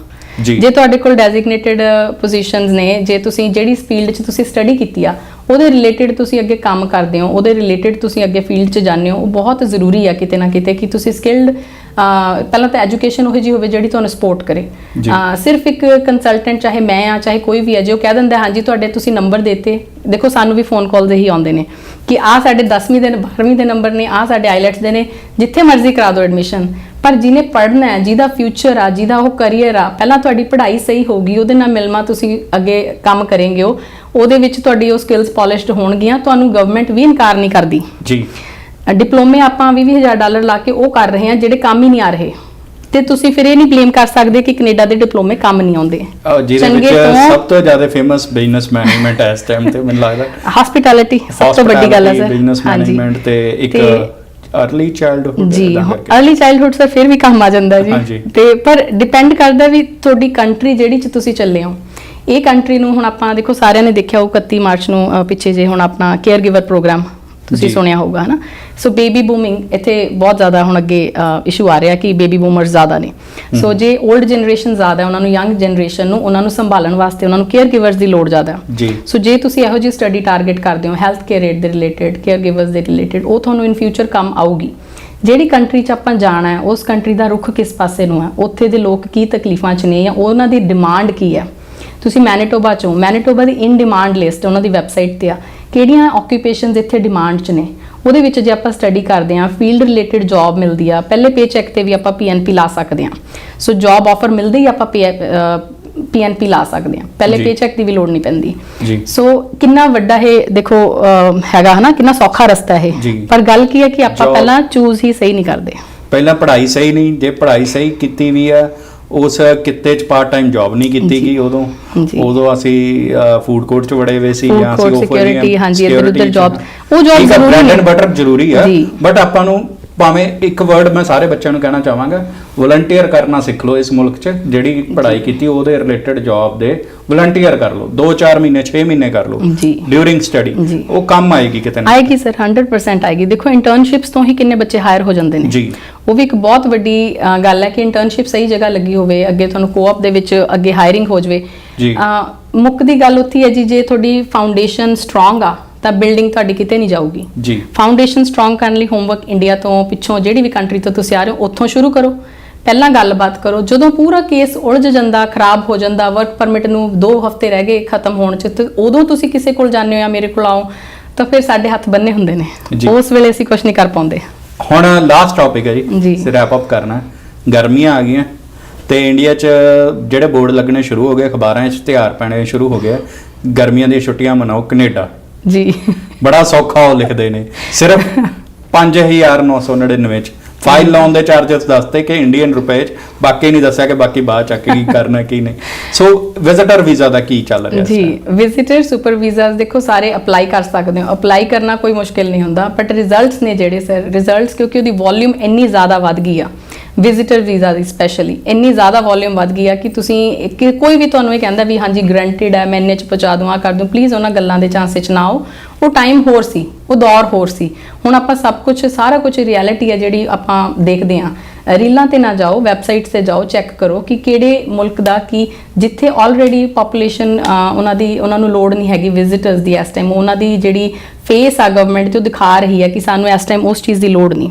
ਜੀ। ਜੇ ਤੁਹਾਡੇ ਕੋਲ ਡੈਜ਼ਿਗਨੇਟਿਡ ਪੋਜੀਸ਼ਨਸ ਨੇ ਜੇ ਤੁਸੀਂ ਜਿਹੜੀ ਫੀਲਡ 'ਚ ਤੁਸੀਂ ਸਟੱਡੀ ਕੀਤੀ ਆ ਉਹਦੇ ਰਿਲੇਟਡ ਤੁਸੀਂ ਅੱਗੇ ਕੰਮ ਕਰਦੇ ਹੋ ਉਹਦੇ ਰਿਲੇਟਡ ਤੁਸੀਂ ਅੱਗੇ ਫੀਲਡ 'ਚ ਜਾਂਦੇ ਹੋ ਉਹ ਬਹੁਤ ਜ਼ਰੂਰੀ ਆ ਕਿਤੇ ਨਾ ਕਿਤੇ ਕਿ ਤੁਸੀਂ ਸਕਿਲਡ ਪਹਿਲਾਂ ਤਾਂ ਐਜੂਕੇਸ਼ਨ ਉਹ ਜੀ ਹੋਵੇ ਜਿਹੜੀ ਤੁਹਾਨੂੰ ਸਪੋਰਟ ਕਰੇ। ਸਿਰਫ ਇੱਕ ਕੰਸਲਟੈਂਟ ਚਾਹੇ ਮੈਂ ਆ ਚਾਹੇ ਕੋਈ ਵੀ ਹੈ ਜੇ ਉਹ ਕਹਿ ਦਿੰਦਾ ਹਾਂਜੀ ਤੁਹਾਡੇ ਤੁਸੀਂ ਨੰਬਰ ਦੇਤੇ। ਦੇਖੋ ਸਾਨੂੰ ਵੀ ਫੋਨ ਕਾਲਸ ਇਹੀ ਆਉਂਦੇ ਨੇ ਕਿ ਆ ਸਾਡੇ 10ਵੀਂ ਦੇ 12ਵੀਂ ਦੇ ਨੰਬਰ ਨੇ ਆ ਸਾਡੇ ਆਈਲੈਟਸ ਦੇ ਨੇ ਜਿੱਥੇ ਮਰਜ਼ੀ ਕਰਾ ਦਿਓ ਐਡਮਿਸ਼ਨ ਪਰ ਜਿਹਨੇ ਪੜ੍ਹਨਾ ਹੈ ਜਿਹਦਾ ਫਿਊਚਰ ਆ ਜਿਹਦਾ ਉਹ ਕੈਰੀਅਰ ਆ ਪਹਿਲਾਂ ਤੁਹਾਡੀ ਪੜ੍ਹਾਈ ਸਹੀ ਹੋਊਗੀ ਉਹਦੇ ਨਾਲ ਮਿਲਮਾ ਤੁਸੀਂ ਅੱਗੇ ਕੰਮ ਕਰੇਂਗੇ ਉਹ ਉਹਦੇ ਵਿੱਚ ਤੁਹਾਡੀ ਉਹ ਸਕਿੱਲਸ ਪਾਲਿਸ਼ਡ ਹੋਣਗੀਆਂ ਤੁਹਾਨੂੰ ਗਵਰਨਮੈਂਟ ਵੀ ਇਨਕਾਰ ਨਹੀਂ ਕਰਦੀ। ਜੀ। ਡਿਪਲੋਮੇ ਆਪਾਂ 20000 ਡਾਲਰ ਲਾ ਕੇ ਉਹ ਕਰ ਰਹੇ ਹਾਂ ਜਿਹੜੇ ਕੰਮ ਹੀ ਨਹੀਂ ਆ ਰਹੇ। ਤੇ ਤੁਸੀਂ ਫਿਰ ਇਹ ਨਹੀਂ ਬਲੇਮ ਕਰ ਸਕਦੇ ਕਿ ਕੈਨੇਡਾ ਦੇ ਡਿਪਲੋਮੇ ਕੰਮ ਨਹੀਂ ਆਉਂਦੇ। ਜਿਹਦੇ ਵਿੱਚ ਸਭ ਤੋਂ ਜ਼ਿਆਦਾ ਫੇਮਸ ਬਿਜ਼ਨਸ ਮੈਨੇਜਮੈਂਟ ਹੈ ਇਸ ਟਾਈਮ ਤੇ ਮੈਨੂੰ ਲੱਗਦਾ। ਹਸਪਿਟੈਲਿਟੀ ਸਭ ਤੋਂ ਵੱਡੀ ਗੱਲ ਹੈ ਸਰ। ਬਿਜ਼ਨਸ ਮੈਨੇਜਮੈਂਟ ਤੇ ਇੱਕ ਅਰਲੀ ਚਾਈਲਡਹੁੱਡ ਜੀ अर्ਲੀ ਚਾਈਲਡਹੁੱਡ ਸਰ ਫਿਰ ਵੀ ਕੰਮ ਆ ਜਾਂਦਾ ਜੀ। ਤੇ ਪਰ ਡਿਪੈਂਡ ਕਰਦਾ ਵੀ ਤੁਹਾਡੀ ਕੰਟਰੀ ਜਿਹੜੀ ਚ ਤੁਸੀਂ ਚੱਲੇ ਹੋ। ਇਹ ਕੰਟਰੀ ਨੂੰ ਹੁਣ ਆਪਾਂ ਦੇਖੋ ਸਾਰਿਆਂ ਨੇ ਦੇਖਿਆ ਉਹ 31 ਮਾਰਚ ਨੂੰ ਪਿੱਛੇ ਜੇ ਹੁਣ ਆਪਣਾ ਕੇਅਰ ਗਿਵਰ ਪ੍ਰੋਗਰਾਮ ਤੁਸੀਂ ਜੀ। ਸੁਣਿਆ ਹੋਊਗਾ ਹਨਾ? ਸੋ ਬੇਬੀ ਬੂਮਿੰਗ ਇੱਥੇ ਬਹੁਤ ਜ਼ਿਆਦਾ ਹੁਣ ਅੱਗੇ ਇਸ਼ੂ ਆ ਰਿਹਾ ਕਿ ਬੇਬੀ ਬੂਮਰਸ ਜ਼ਿਆਦਾ ਨੇ। ਸੋ ਜੇ 올ਡ ਜਨਰੇਸ਼ਨ ਜ਼ਿਆਦਾ ਹੈ ਉਹਨਾਂ ਨੂੰ ਯੰਗ ਜਨਰੇਸ਼ਨ ਨੂੰ ਉਹਨਾਂ ਨੂੰ ਸੰਭਾਲਣ ਵਾਸਤੇ ਉਹਨਾਂ ਨੂੰ ਕੇਅਰ ਗਿਵਰਸ ਦੀ ਲੋੜ ਜ਼ਿਆਦਾ ਹੈ। ਜੀ। ਸੋ ਜੇ ਤੁਸੀਂ ਇਹੋ ਜਿਹੀ ਸਟੱਡੀ ਟਾਰਗੇਟ ਕਰਦੇ ਹੋ ਹੈਲਥ ਕੇਅਰ ਏਡ ਦੇ ਰਿਲੇਟਡ ਕੇਅਰ ਗਿਵਰਸ ਦੇ ਰਿਲੇਟਡ ਉਹ ਤੁਹਾਨੂੰ ਇਨ ਫਿਊਚਰ ਕੰਮ ਆਊਗੀ। ਜਿਹੜੀ ਕੰਟਰੀ 'ਚ ਆਪਾਂ ਜਾਣਾ ਹੈ ਉਸ ਕੰਟਰੀ ਦਾ ਰੁਖ ਕਿਸ ਪਾਸੇ ਨੂੰ ਹੈ? ਉੱਥੇ ਦੇ ਲੋਕ ਕੀ ਤਕਲੀਫਾਂ 'ਚ ਨੇ ਜਾਂ ਉਹਨਾਂ ਦੀ ਡਿਮਾਂਡ ਕੀ ਹੈ? ਤੁਸੀਂ ਮੈਨੀਟੋਬਾ 'ਚੋਂ ਮੈਨੀਟੋਬਾ ਦੀ ਇਨ ਡਿਮਾਂਡ ਲਿਸਟ ਉਹਨਾਂ ਦੀ ਵੈਬਸਾਈਟ ਤੇ ਆ। ਕਿਹੜੀਆਂ ਆਕੂਪੇਸ਼ਨਸ ਇੱਥੇ ਡਿਮਾਂਡ 'ਚ ਨੇ? ਉਹਦੇ ਵਿੱਚ ਜੇ ਆਪਾਂ ਸਟੱਡੀ ਕਰਦੇ ਹਾਂ ਫੀਲਡ ਰਿਲੇਟਡ ਜੌਬ ਮਿਲਦੀ ਆ ਪਹਿਲੇ ਪੇ ਚੈੱਕ ਤੇ ਵੀ ਆਪਾਂ ਪੀਐਨਪੀ ਲਾ ਸਕਦੇ ਹਾਂ। ਸੋ ਜੌਬ ਆਫਰ ਮਿਲਦੀ ਆਪਾਂ ਪੀਐਨਪੀ ਲਾ ਸਕਦੇ ਹਾਂ। ਪਹਿਲੇ। ਪੇ ਚੈੱਕ ਦੀ ਵੀ ਲੋੜ ਨਹੀਂ ਪੈਂਦੀ। ਸੋ ਕਿੰਨਾ ਵੱਡਾ ਇਹ ਦੇਖੋ ਹੈਗਾ ਹਨਾ ਕਿੰਨਾ ਸੌਖਾ ਰਸਤਾ ਇਹ। ਪਰ ਗੱਲ ਕੀ ਹੈ ਕਿ ਆਪਾਂ ਪਹਿਲਾਂ ਚੂਜ਼ ਹੀ ਸਹੀ ਨਹੀਂ ਕਰਦੇ। ਪਹਿਲਾਂ ਪੜ੍ਹਾਈ ਸਹੀ ਨਹੀਂ ਜੇ ਪੜ੍ਹਾਈ ਸਹੀ ਕੀਤੀ ਵੀ ਆ ਉਸ ਕਿੱਤੇ ਚ ਪਾਰਟ ਟਾਈਮ ਜੌਬ ਨਹੀਂ ਕੀਤੀ ਗਈ ਉਦੋਂ। ਉਦੋਂ ਅਸੀਂ ਫੂਡ ਕੋਰਟ ਚ ਵੜੇ ਹੋਏ ਸੀ ਜਾਂ ਅਸੀਂ security, ਹਾਂਜੀ, ਇੱਧਰ ਉੱਧਰ jobs, ਉਹ ਆ, ਜ਼ਰੂਰੀ ਹੈ। ਜ਼ਰੂਰੀ। ਬਟ ਆਪਾਂ ਨੂੰ ਭਾਵੇਂ ਇੱਕ ਵਰਡ ਮੈਂ ਸਾਰੇ ਬੱਚਿਆਂ ਨੂੰ ਕਹਿਣਾ ਚਾਹਾਂਗਾ ਵਲੰਟੀਅਰ ਕਰਨਾ ਸਿੱਖ ਲਓ ਇਸ ਮੁਲਕ 'ਚ ਜਿਹੜੀ ਪੜ੍ਹਾਈ ਕੀਤੀ ਉਹਦੇ ਰਿਲੇਟਡ ਜੌਬ ਦੇ ਵਲੰਟੀਅਰ ਕਰ ਲਓ 2-4 ਮਹੀਨੇ 6 ਮਹੀਨੇ ਕਰ ਲਓ ਜੀ। During study. ਉਹ ਕੰਮ ਆਏਗੀ ਕਿਤੇ ਨਾ ਆਏਗੀ ਸਰ 100% ਆਏਗੀ ਦੇਖੋ ਇੰਟਰਨਸ਼ਿਪਸ ਤੋਂ ਹੀ ਕਿੰਨੇ ਬੱਚੇ ਹਾਇਰ ਹੋ ਜਾਂਦੇ ਨੇ ਜੀ ਉਹ ਵੀ ਇੱਕ ਬਹੁਤ ਵੱਡੀ ਗੱਲ ਹੈ ਕਿ ਇੰਟਰਨਸ਼ਿਪ ਸਹੀ ਜਗ੍ਹਾ ਲੱਗੀ ਹੋਵੇ ਅੱਗੇ ਤੁਹਾਨੂੰ ਕੋਆਪ ਦੇ ਵਿੱਚ ਅੱਗੇ ਹਾਇਰਿੰਗ ਹੋ ਜਾਵੇ ਜੀ। ਮੁੱਖ ਦੀ ਗੱਲ ਉੱਥੇ ਹੈ ਜੀ ਜੇ ਤੁਹਾਡੀ ਫਾਊਂਡੇਸ਼ਨ ਸਟਰੋਂਗ ਆ ਤਾਂ ਬਿਲਡਿੰਗ ਤੁਹਾਡੀ ਕਿਤੇ ਨਹੀਂ ਜਾਊਗੀ। ਜੀ। ਫਾਊਂਡੇਸ਼ਨ ਸਟਰੋਂਗ ਕਰਨ ਲਈ ਹੋਮਵਰਕ ਇੰਡੀਆ ਤੋਂ ਪਿੱਛੋਂ ਜਿਹੜੀ ਵੀ ਕੰਟਰੀ ਤੋਂ ਤੁਸੀਂ ਆ ਰਹੇ ਹੋ ਉੱਥੋਂ ਸ਼ੁਰੂ ਕਰੋ। ਪਹਿਲਾਂ ਗੱਲਬਾਤ ਕਰੋ। ਜਦੋਂ ਪੂਰਾ ਕੇਸ ਉਲਝ ਜਾਂਦਾ ਖਰਾਬ ਹੋ ਜਾਂਦਾ ਵਰਕ ਪਰਮਿਟ ਨੂੰ 2 ਹਫ਼ਤੇ ਰਹਿ ਗਏ ਖਤਮ ਹੋਣ ਚ ਤੇ ਉਦੋਂ ਤੁਸੀਂ ਕਿਸੇ ਕੋਲ ਜਾਂਦੇ ਹੋ ਜਾਂ ਮੇਰੇ ਕੋਲ ਆਓ ਤਾਂ ਫਿਰ ਸਾਡੇ ਹੱਥ ਬੰਨੇ ਹੁੰਦੇ ਨੇ। ਉਸ ਵੇਲੇ ਅਸੀਂ ਕੁਝ ਨਹੀਂ ਕਰ ਪਾਉਂਦੇ। ਹੁਣ ਲਾਸਟ ਟਾਪਿਕ ਹੈ ਜੀ। ਜੀ। ਰੈਪ ਅਪ ਕਰਨਾ। ਗਰਮੀਆਂ ਆ ਗਈਆਂ ਤੇ ਇੰਡੀਆ 'ਚ ਜਿਹੜੇ ਬੋਰਡ ਲੱਗਣੇ ਸ਼ੁਰੂ ਹੋ ਗਏ ਅਖਬਾਰਾਂ 'ਚ ਤਿਉਹਾਰ ਪੈਣੇ ਸ਼ੁਰੂ ਹੋ ਗਏ। ਗਰਮੀਆਂ ਦੀਆਂ ਛੁੱਟੀਆਂ ਮਨਾਓ ਕੈਨੇਡਾ। ਜੀ। ਬੜਾ ਸੌਖਾ ਉਹ ਲਿਖਦੇ ਨੇ। ਸਿਰਫ 5999 ਚ। ਫਾਈਲ ਲਾਉਣ ਦੇ ਚਾਰजेस ਦੱਸਦੇ ਕਿ ਇੰਡੀਅਨ ਰੁਪਏ ਚ। ਬਾਕੀ ਨਹੀਂ ਦੱਸਿਆ ਕਿ ਬਾਕੀ ਬਾਅਦ ਚ ਕੇ ਕਰਨਾ ਕੀ ਨਹੀਂ। ਸੋ ਵਿਜ਼ਿਟਰ ਵੀਜ਼ਾ ਦਾ ਕੀ ਚੱਲ ਰਿਹਾ ਜੀ? ਵਿਜ਼ਿਟਰ ਸੁਪਰ ਵੀਜ਼ਾਸ ਦੇਖੋ ਸਾਰੇ ਅਪਲਾਈ ਕਰ ਸਕਦੇ ਹੋ। ਅਪਲਾਈ ਕਰਨਾ ਕੋਈ ਮੁਸ਼ਕਿਲ ਨਹੀਂ ਹੁੰਦਾ ਬਟ ਰਿਜ਼ਲਟਸ ਨੇ ਜਿਹੜੇ ਸਰ ਰਿਜ਼ਲਟਸ ਕਿਉਂਕਿ ਉਹਦੀ ਵੋਲਿਊਮ ਇੰਨੀ ਜ਼ਿਆਦਾ ਵੱਧ ਗਈ ਆ। ਵਿਜ਼ਿਟਰ ਵੀਜ਼ਾ ਦੀ ਸਪੈਸ਼ਲੀ ਇੰਨੀ ਜ਼ਿਆਦਾ ਵੋਲਿਊਮ ਵੱਧ ਗਈ ਆ ਕਿ ਤੁਸੀਂ ਕਿ ਕੋਈ ਵੀ ਤੁਹਾਨੂੰ ਇਹ ਕਹਿੰਦਾ ਵੀ ਹਾਂਜੀ ਗਰੰਟਿਡ ਹੈ ਮੈਂ ਇੰਨੇ ਚ ਪਹੁੰਚਾ ਦੂੰਗਾ ਕਰ ਦੂੰ। ਪਲੀਜ਼ ਉਹਨਾਂ ਗੱਲਾਂ ਦੇ ਚਾਂਸੇ ਚ ਨਾ ਆਓ। ਉਹ ਟਾਈਮ ਹੋਰ ਸੀ, ਉਹ ਦੌਰ ਹੋਰ ਸੀ। ਹੁਣ ਆਪਾਂ ਸਭ ਕੁਝ ਸਾਰਾ ਕੁਝ ਰਿਐਲਿਟੀ ਹੈ ਜਿਹੜੀ ਆਪਾਂ ਦੇਖਦੇ ਹਾਂ ਰੀਲਾਂ ਤੇ ਨਾ ਜਾਓ ਵੈਬਸਾਈਟਸ ਤੇ ਜਾਓ ਚੈੱਕ ਕਰੋ ਕਿ ਕਿਹੜੇ ਮੁਲਕ ਦਾ ਕਿ, ਜਿੱਥੇ ਆਲਰੇਡੀ ਪੋਪੂਲੇਸ਼ਨ ਉਹਨਾਂ ਦੀ, ਉਹਨਾਂ ਨੂੰ ਲੋੜ ਨਹੀਂ ਹੈਗੀ ਵਿਜ਼ਿਟਰਸ ਦੀ ਇਸ ਟਾਈਮ ਉਹਨਾਂ ਦੀ ਜਿਹੜੀ ਫੇਸ ਆ ਗਵਰਨਮੈਂਟ ਜੋ ਦਿਖਾ ਰਹੀ ਹੈ ਕਿ ਸਾਨੂੰ ਇਸ ਟਾਈਮ ਉਸ ਚੀਜ਼ ਦੀ ਲੋੜ ਨਹੀਂ।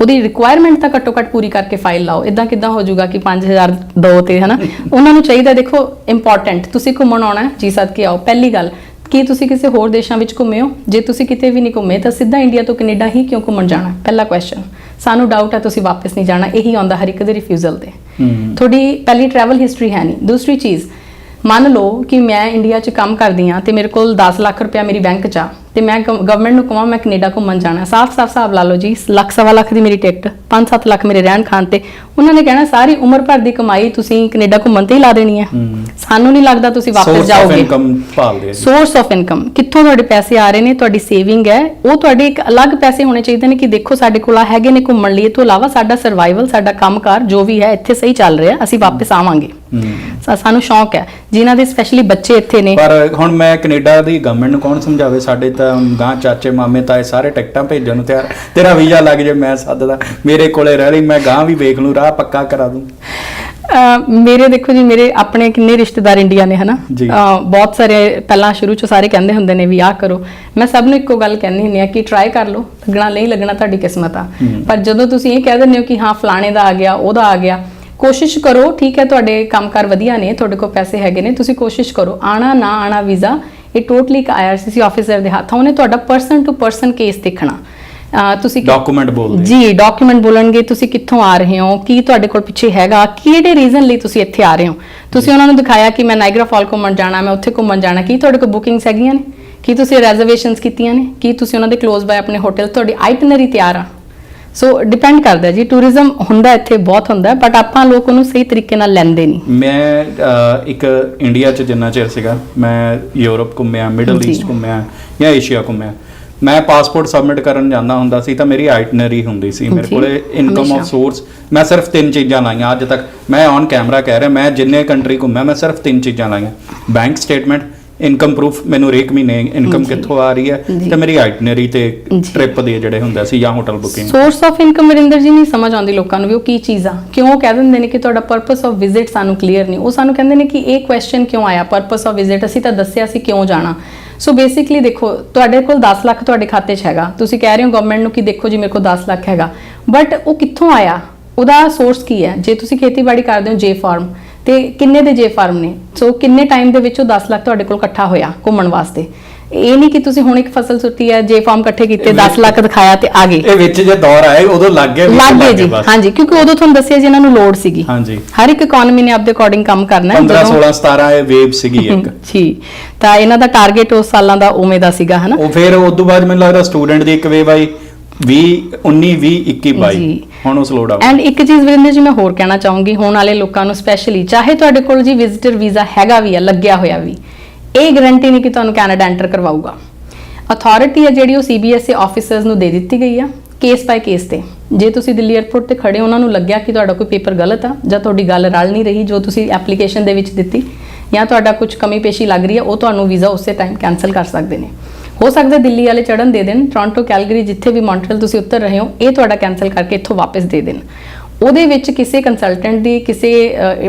ਉਹਦੀ ਰਿਕੁਆਇਰਮੈਂਟ ਤਾਂ ਘੱਟੋ ਘੱਟ ਪੂਰੀ ਕਰਕੇ ਫਾਈਲ ਲਾਓ। ਇਦਾਂ ਕਿਦਾਂ ਹੋ ਜਾਊਗਾ ਕਿ 5000 ਦੋ ਤੇ ਹਨਾ? ਉਹਨਾਂ ਨੂੰ ਚਾਹੀਦਾ ਦੇਖੋ ਇੰਪੋਰਟੈਂਟ ਤੁਸੀਂ ਘੁੰਮਣ ਆਉਣਾ ਜੀ ਸਦ ਕੇ ਆਓ। ਪਹਿਲੀ ਗੱਲ ਕੀ ਤੁਸੀਂ ਕਿਸੇ ਹੋਰ ਦੇਸ਼ਾਂ ਵਿੱਚ ਘੁੰਮੇ ਹੋ? ਜੇ ਤੁਸੀਂ ਕਿਤੇ ਵੀ ਨਹੀਂ ਘੁੰਮੇ ਤਾਂ ਸਿੱਧਾ ਇੰਡੀਆ ਤੋਂ ਕੈਨੇਡਾ ਹੀ ਕਿਉਂ ਘੁੰਮਣ ਜਾਣਾ? ਪਹਿਲਾ ਕੁਐਸਚਨ ਸਾਨੂੰ ਡਾਊਟ ਹੈ ਤੁਸੀਂ ਵਾਪਸ ਨਹੀਂ ਜਾਣਾ। ਇਹੀ ਆਉਂਦਾ ਹਰ ਇੱਕ ਦੇ ਰਿਫਿਊਜ਼ਲ ਤੇ। ਤੁਹਾਡੀ ਪਹਿਲੀ ਟਰੈਵਲ ਹਿਸਟਰੀ ਹੈ ਨਹੀਂ। ਦੂਸਰੀ ਚੀਜ਼ ਮੰਨ ਲਓ ਕਿ ਮੈਂ ਇੰਡੀਆ 'ਚ ਕੰਮ ਕਰਦੀ ਆ ਤੇ ਮੇਰੇ ਕੋਲ 10 ਲੱਖ ਰੁਪਇਆ ਮੇਰੀ ਬੈਂਕ 'ਚ ਆ। ਤੇ ਮੈਂ ਗਵਰਨਮੈਂਟ ਨੂੰ ਕਹਾਂ ਮੈਂ ਕੈਨੇਡਾ ਘੁੰਮਣ ਜਾਣਾ। ਸਾਫ਼-ਸਾਫ਼ ਹਿਸਾਬ ਲਾ ਲਓ ਜੀ ਲੱਖ ਸਵਾ ਲੱਖ ਦੀ ਮੇਰੀ ਟਿਕਟ 5-7 ਲੱਖ ਮੇਰੇ ਰਹਿਣ ਖਾਣ ਤੇ। ਉਹਨਾਂ ਨੇ ਕਹਿਣਾ ਸਾਰੀ ਉਮਰ ਭਰ ਦੀ ਕਮਾਈ ਤੁਸੀਂ ਕੈਨੇਡਾ ਘੁੰਮਣ ਤੇ ਹੀ ਲਾ ਦੇਣੀ ਹੈ। ਸਾਨੂੰ ਨਹੀਂ ਲੱਗਦਾ ਤੁਸੀਂ ਵਾਪਸ ਸੋਰਸ ਆਫ ਜਾਓਗੇ। ਸੋਰਸ ਆਫ ਇਨਕਮ ਕਿੱਥੋਂ ਤੁਹਾਡੇ ਪੈਸੇ ਆ ਰਹੇ ਨੇ ਤੁਹਾਡੀ ਸੇਵਿੰਗ ਹੈ ਉਹ ਤੁਹਾਡੇ ਇੱਕ ਅਲੱਗ ਪੈਸੇ ਹੋਣੇ ਚਾਹੀਦੇ ਨੇ ਕਿ ਦੇਖੋ ਸਾਡੇ ਕੋਲ ਆ ਹੈਗੇ ਨੇ ਘੁੰਮਣ ਲਈ। ਤੋਂ ਇਲਾਵਾ ਸਾਡਾ ਸਰਵਾਈਵਲ ਸਾਡਾ ਕੰਮਕਾਰ ਜੋ ਵੀ ਹੈ ਇੱਥੇ ਸਹੀ ਚੱਲ ਰਿਹਾ ਅਸੀਂ ਵਾਪਸ ਆਵਾਂਗੇ। ਸਾਨੂੰ ਸ਼ੌਂਕ ਹੈ। ਜਿਨ੍ਹਾਂ ਦੇ ਸਪੈਸ਼ਲੀ ਬੱਚੇ ਇੱਥੇ ਨੇ। ਪਰ ਹੁਣ ਮੈਂ ਕੈਨੇਡਾ ਦੀ ਗਵਰਨਮੈਂਟ ਨੂੰ ਕੌਣ ਸਮਝਾਵੇ? ਸਾਡੇ ਤਾਂ ਗਾਂ ਚਾਚੇ ਮਾਮੇ ਤਾਏ ਸਾਰੇ ਟਿਕਟਾਂ ਭੇਜਣ ਨੂੰ ਤਿਆਰ। ਤੇਰਾ ਵੀਜ਼ਾ ਲੱਗ ਜੇ ਮੈਂ ਸੱਦਦਾ। ਮੇਰੇ ਕੋਲੇ ਰਹਿ ਲਈ ਮੈਂ ਗਾਂ ਵੀ ਵੇਖ ਲੂੰ ਰਾਹ ਪੱਕਾ ਕਰਾ ਦੂੰ। ਮੇਰੇ ਦੇਖੋ ਜੀ ਮੇਰੇ ਆਪਣੇ ਕਿੰਨੇ ਰਿਸ਼ਤੇਦਾਰ ਇੰਡੀਆ ਨੇ ਹਨਾ? ਬਹੁਤ ਸਾਰੇ ਪਹਿਲਾਂ ਸ਼ੁਰੂ ਚ ਸਾਰੇ ਕਹਿੰਦੇ ਹੁੰਦੇ ਨੇ ਵੀ ਆਹ ਕਰੋ। ਮੈਂ ਸਭ ਨੂੰ ਇੱਕੋ ਗੱਲ ਕਹਿੰਦੀ ਹੁੰਦੀ ਆ ਕਿ ਟਰਾਈ ਕਰ ਲਓ ਲੱਗਣਾ ਨਹੀਂ ਲੱਗਣਾ ਤੁਹਾਡੀ ਕਿਸਮਤ ਆ। ਪਰ ਜਦੋਂ ਤੁਸੀਂ ਇਹ ਕਹਿ ਦਿੰਦੇ ਹੋ ਕਿ ਹਾਂ ਫਲਾਣੇ ਦਾ ਆ ਗਿਆ ਉਹਦਾ ਆ ਗਿਆ ਕੋਸ਼ਿਸ਼ ਕਰੋ ਠੀਕ ਹੈ ਤੁਹਾਡੇ ਕੰਮਕਾਰ ਵਧੀਆ ਨੇ ਤੁਹਾਡੇ ਕੋਲ ਪੈਸੇ ਹੈਗੇ ਨੇ ਤੁਸੀਂ ਕੋਸ਼ਿਸ਼ ਕਰੋ ਆਣਾ ਨਾ ਆਣਾ ਵੀਜ਼ਾ ਇਹ ਟੋਟਲੀ ਇੱਕ ਆਈਆਰਸੀਸੀ ਆਫੀਸਰ ਦੇ ਹੱਥ ਆ। ਉਹਨੇ ਤੁਹਾਡਾ ਪਰਸਨ ਟੂ ਪਰਸਨ ਕੇਸ ਦੇਖਣਾ। ਤੁਸੀਂ ਡਾਕੂਮੈਂਟ ਬੋਲਦੇ। ਜੀ ਡਾਕੂਮੈਂਟ ਬੋਲਣਗੇ। ਤੁਸੀਂ ਕਿੱਥੋਂ ਆ ਰਹੇ ਹੋ? ਕੀ ਤੁਹਾਡੇ ਕੋਲ ਪਿੱਛੇ ਹੈਗਾ? ਕਿਹੜੇ ਰੀਜ਼ਨ ਲਈ ਤੁਸੀਂ ਇੱਥੇ ਆ ਰਹੇ ਹੋ? ਤੁਸੀਂ ਉਹਨਾਂ ਨੂੰ ਦਿਖਾਇਆ ਕਿ ਮੈਂ ਨਾਇਗਰਾ ਫਾਲ ਘੁੰਮਣ ਜਾਣਾ ਮੈਂ ਉੱਥੇ ਘੁੰਮਣ ਜਾਣਾ। ਕੀ ਤੁਹਾਡੇ ਕੋਲ ਬੁਕਿੰਗਸ ਹੈਗੀਆਂ ਨੇ? ਕੀ ਤੁਸੀਂ ਰਿਜ਼ਰਵੇਸ਼ਨਸ ਕੀਤੀਆਂ ਨੇ? ਕੀ ਤੁਸੀਂ ਉਹਨਾਂ ਦੇ ক্লোਜ਼ ਬਾਏ ਆਪਣੇ ਹੋਟਲ ਤੁਹਾਡੀ ਆਈਟਨਰੀ ਤਿਆਰ ਆ? ਸੋ ਡਿਪੈਂਡ ਕਰਦਾ ਜੀ। ਟੂਰਿਜ਼ਮ ਹੁੰਦਾ ਇੱਥੇ ਬਹੁਤ ਹੁੰਦਾ ਬਟ ਆਪਾਂ ਲੋਕ ਉਹਨੂੰ ਸਹੀ ਤਰੀਕੇ ਨਾਲ ਲੈਂਦੇ ਨਹੀਂ। ਮੈਂ ਇੱਕ ਇੰਡੀਆ 'ਚ ਜਿੰਨਾ ਚਿਰ ਸੀਗਾ ਮੈਂ ਯੂਰਪ ਘੁੰਮਿਆ ਮਿਡਲ। ਈਸਟ ਘੁੰਮਿਆ ਜਾਂ ਏਸ਼ੀਆ ਘੁੰਮਿਆ। ਮੈਂ ਪਾਸਪੋਰਟ ਸਬਮਿਟ ਕਰਨ ਜਾਂਦਾ ਹੁੰਦਾ ਸੀ ਤਾਂ ਮੇਰੀ ਆਈਟਨਰੀ ਹੁੰਦੀ ਸੀ। ਮੇਰੇ ਕੋਲੇ ਇਨਕਮ। ਆਫ ਸੋਰਸ ਮੈਂ ਸਿਰਫ ਤਿੰਨ ਚੀਜ਼ਾਂ ਲਾਈਆਂ। ਅੱਜ ਤੱਕ ਮੈਂ ਔਨ ਕੈਮਰਾ ਕਹਿ ਰਿਹਾ ਮੈਂ ਜਿੰਨੇ ਕੰਟਰੀ ਘੁੰਮਿਆ ਮੈਂ ਸਿਰਫ ਤਿੰਨ ਚੀਜ਼ਾਂ ਲਾਈਆਂ। ਬੈਂਕ ਸਟੇਟਮੈਂਟ ਇਨਕਮ ਪ੍ਰੂਫ ਮੈਨੂੰ ਰੇਕ ਮਹੀਨੇ ਇਨਕਮ। ਕਿੱਥੋਂ ਆ ਰਹੀ ਹੈ। ਤੇ ਮੇਰੀ ਆਈਟਨਰੀ ਤੇ। ਟ੍ਰਿਪ ਦੇ ਜਿਹੜੇ ਹੁੰਦੇ ਸੀ ਜਾਂ hotel booking source of income Varinder ji ਨਹੀਂ ਸਮਝ ਆਉਂਦੀ ਲੋਕਾਂ ਨੂੰ ਵੀ ਉਹ ਕੀ ਚੀਜ਼। ਆ ਕਿਉਂ ਕਹਿ ਦਿੰਦੇ ਨੇ ਕਿ ਤੁਹਾਡਾ ਪਰਪਸ ਆਫ ਵਿਜ਼ਿਟ ਸਾਨੂੰ ਕਲੀਅਰ ਨਹੀਂ। ਉਹ ਸਾਨੂੰ ਕਹਿੰਦੇ ਨੇ ਕਿ ਇਹ ਕੁਐਸਚਨ ਕਿਉਂ ਆਇਆ? ਪਰਪਸ ਆਫ ਵਿਜ਼ਿਟ ਅਸੀਂ ਤਾਂ ਦੱਸਿਆ ਸੀ ਕਿਉਂ ਜਾਣਾ। ਸੋ ਬੇਸਿਕਲੀ ਦੇਖੋ ਤੁਹਾਡੇ ਕੋਲ 10 ਲੱਖ ਤੁਹਾਡੇ ਖਾਤੇ 'ਚ ਹੈਗਾ। ਤੁਸੀਂ ਕਹਿ ਰਹੇ ਹੋ ਗਵਰਨਮੈਂਟ ਨੂੰ ਕਿ ਦੇਖੋ ਜੀ ਮੇਰੇ ਕੋਲ 10 ਲੱਖ ਹੈਗਾ। ਬਟ ਉਹ ਕਿੱਥੋਂ ਆਇਆ? ਉਹਦਾ ਸੋਰਸ ਕੀ ਹੈ? ਜੇ ਤੁਸੀਂ ਖੇਤੀਬਾੜੀ ਕਰਦੇ ਹੋ ਜੇ ਫਾਰਮ ਤੇ ਕਿੰਨੇ ਦੇ ਜੇ ਫਾਰਮ ਨੇ? ਸੋ ਕਿੰਨੇ ਟਾਈਮ ਦੇ ਵਿੱਚ ਉਹ 10 ਲੱਖ ਤੁਹਾਡੇ ਕੋਲ ਇਕੱਠਾ ਹੋਇਆ ਘੁੰਮਣ ਵਾਸਤੇ? ਇਹ ਨਹੀਂ ਕਿ ਤੁਸੀਂ ਹੁਣ ਇੱਕ ਫਸਲ ਸੁੱਟੀ ਹੈ ਜੇ ਫਾਰਮ ਇਕੱਠੇ ਕੀਤੇ 10 ਲੱਖ ਦਿਖਾਇਆ ਤੇ ਆ ਗਏ। ਇਹ ਵਿੱਚ ਜੇ ਦੌਰ ਆਏ ਉਦੋਂ ਲੱਗ ਗਿਆ ਲੱਗ ਗਏ ਜੀ। ਹਾਂਜੀ ਕਿਉਂਕਿ ਉਦੋਂ ਤੁਹਾਨੂੰ ਦੱਸਿਆ ਜੀ ਇਹਨਾਂ ਨੂੰ ਲੋੜ ਸੀਗੀ। ਹਾਂਜੀ। ਹਰ ਇੱਕ ਇਕਨੋਮੀ ਨੇ ਆਪਦੇ ਅਕੋਰਡਿੰਗ ਕੰਮ ਕਰਨਾ ਹੈ 15 16 17 ਇਹ ਵੇਵ ਸੀਗੀ ਇੱਕ। ਜੀ। ਤਾਂ ਇਹਨਾਂ ਦਾ ਟਾਰਗੇਟ ਉਸ ਸਾਲਾਂ ਦਾ ਉਵੇਂ ਦਾ ਸੀਗਾ ਹਨਾ? ਉਹ ਫਿਰ ਉਸ ਤੋਂ ਬਾਅਦ ਮੈਨੂੰ ਲੱਗਦਾ ਸਟੂਡੈਂਟ ਦੀ ਇੱਕ ਵੇਵ ਆਈ। 20 19 20 21 22 ਜੀ। ਹੁਣ ਉਹ ਸਲੋ ਡਾਊਨ ਐਂਡ ਇੱਕ ਚੀਜ਼ ਵਿਰਿੰਦਰ ਜੀ ਮੈਂ ਹੋਰ ਕਹਿਣਾ ਚਾਹੂੰਗੀ ਹੋਣ ਵਾਲੇ ਲੋਕਾਂ ਨੂੰ ਸਪੈਸ਼ਲੀ ਚਾਹੇ ਤੁਹਾਡੇ ਕੋਲ ਜੀ ਵਿਜ਼ਿਟਰ ਵੀਜ਼ਾ ਹੈਗਾ ਵੀ ਆ ਲੱਗਿਆ ਹੋਇਆ ਵੀ ਇਹ ਗਾਰੰਟੀ ਨਹੀਂ ਕਿ ਤੁਹਾਨੂੰ ਕੈਨੇਡਾ ਐਂਟਰ ਕਰਵਾਊਗਾ। ਅਥਾਰਟੀ ਹੈ ਜਿਹੜੀ ਉਹ ਸੀਬੀਐਸਈ ਆਫੀਸਰਸ ਨੂੰ ਦੇ ਦਿੱਤੀ ਗਈ ਆ ਕੇਸ ਬਾਈ ਕੇਸ ਤੇ। ਜੇ ਤੁਸੀਂ ਦਿੱਲੀ 에ਅਰਪੋਰਟ ਤੇ ਖੜੇ ਉਹਨਾਂ ਨੂੰ ਲੱਗਿਆ ਕਿ ਤੁਹਾਡਾ ਕੋਈ ਪੇਪਰ ਗਲਤ ਆ ਜਾਂ ਤੁਹਾਡੀ ਗੱਲ ਰਲ ਨਹੀਂ ਰਹੀ ਜੋ ਤੁਸੀਂ ਐਪਲੀਕੇਸ਼ਨ ਦੇ ਵਿੱਚ ਦਿੱਤੀ ਜਾਂ ਤੁਹਾਡਾ ਕੁਝ ਕਮੀ ਪੇਸ਼ੀ ਲੱਗ ਰਹੀ ਹੈ ਉਹ ਤੁਹਾਨੂੰ ਵੀਜ਼ਾ ਉਸੇ ਟਾਈਮ ਕੈਨਸਲ ਕਰ ਸਕਦੇ ਨੇ। ਹੋ ਸਕਦਾ ਦਿੱਲੀ ਵਾਲੇ ਚੜਨ ਦੇ ਦੇਣ ਟੋਰਾਂਟੋ ਕੈਲਗਰੀ ਜਿੱਥੇ ਵੀ ਮੌਂਟਰੀਅਲ ਤੁਸੀਂ ਉਤਰ ਰਹੇ ਹੋ ਇਹ ਤੁਹਾਡਾ ਕੈਨਸਲ ਕਰਕੇ ਇੱਥੋਂ ਵਾਪਸ ਦੇ ਦੇਣ। ਉਹਦੇ ਵਿੱਚ ਕਿਸੇ ਕੰਸਲਟੈਂਟ ਦੀ ਕਿਸੇ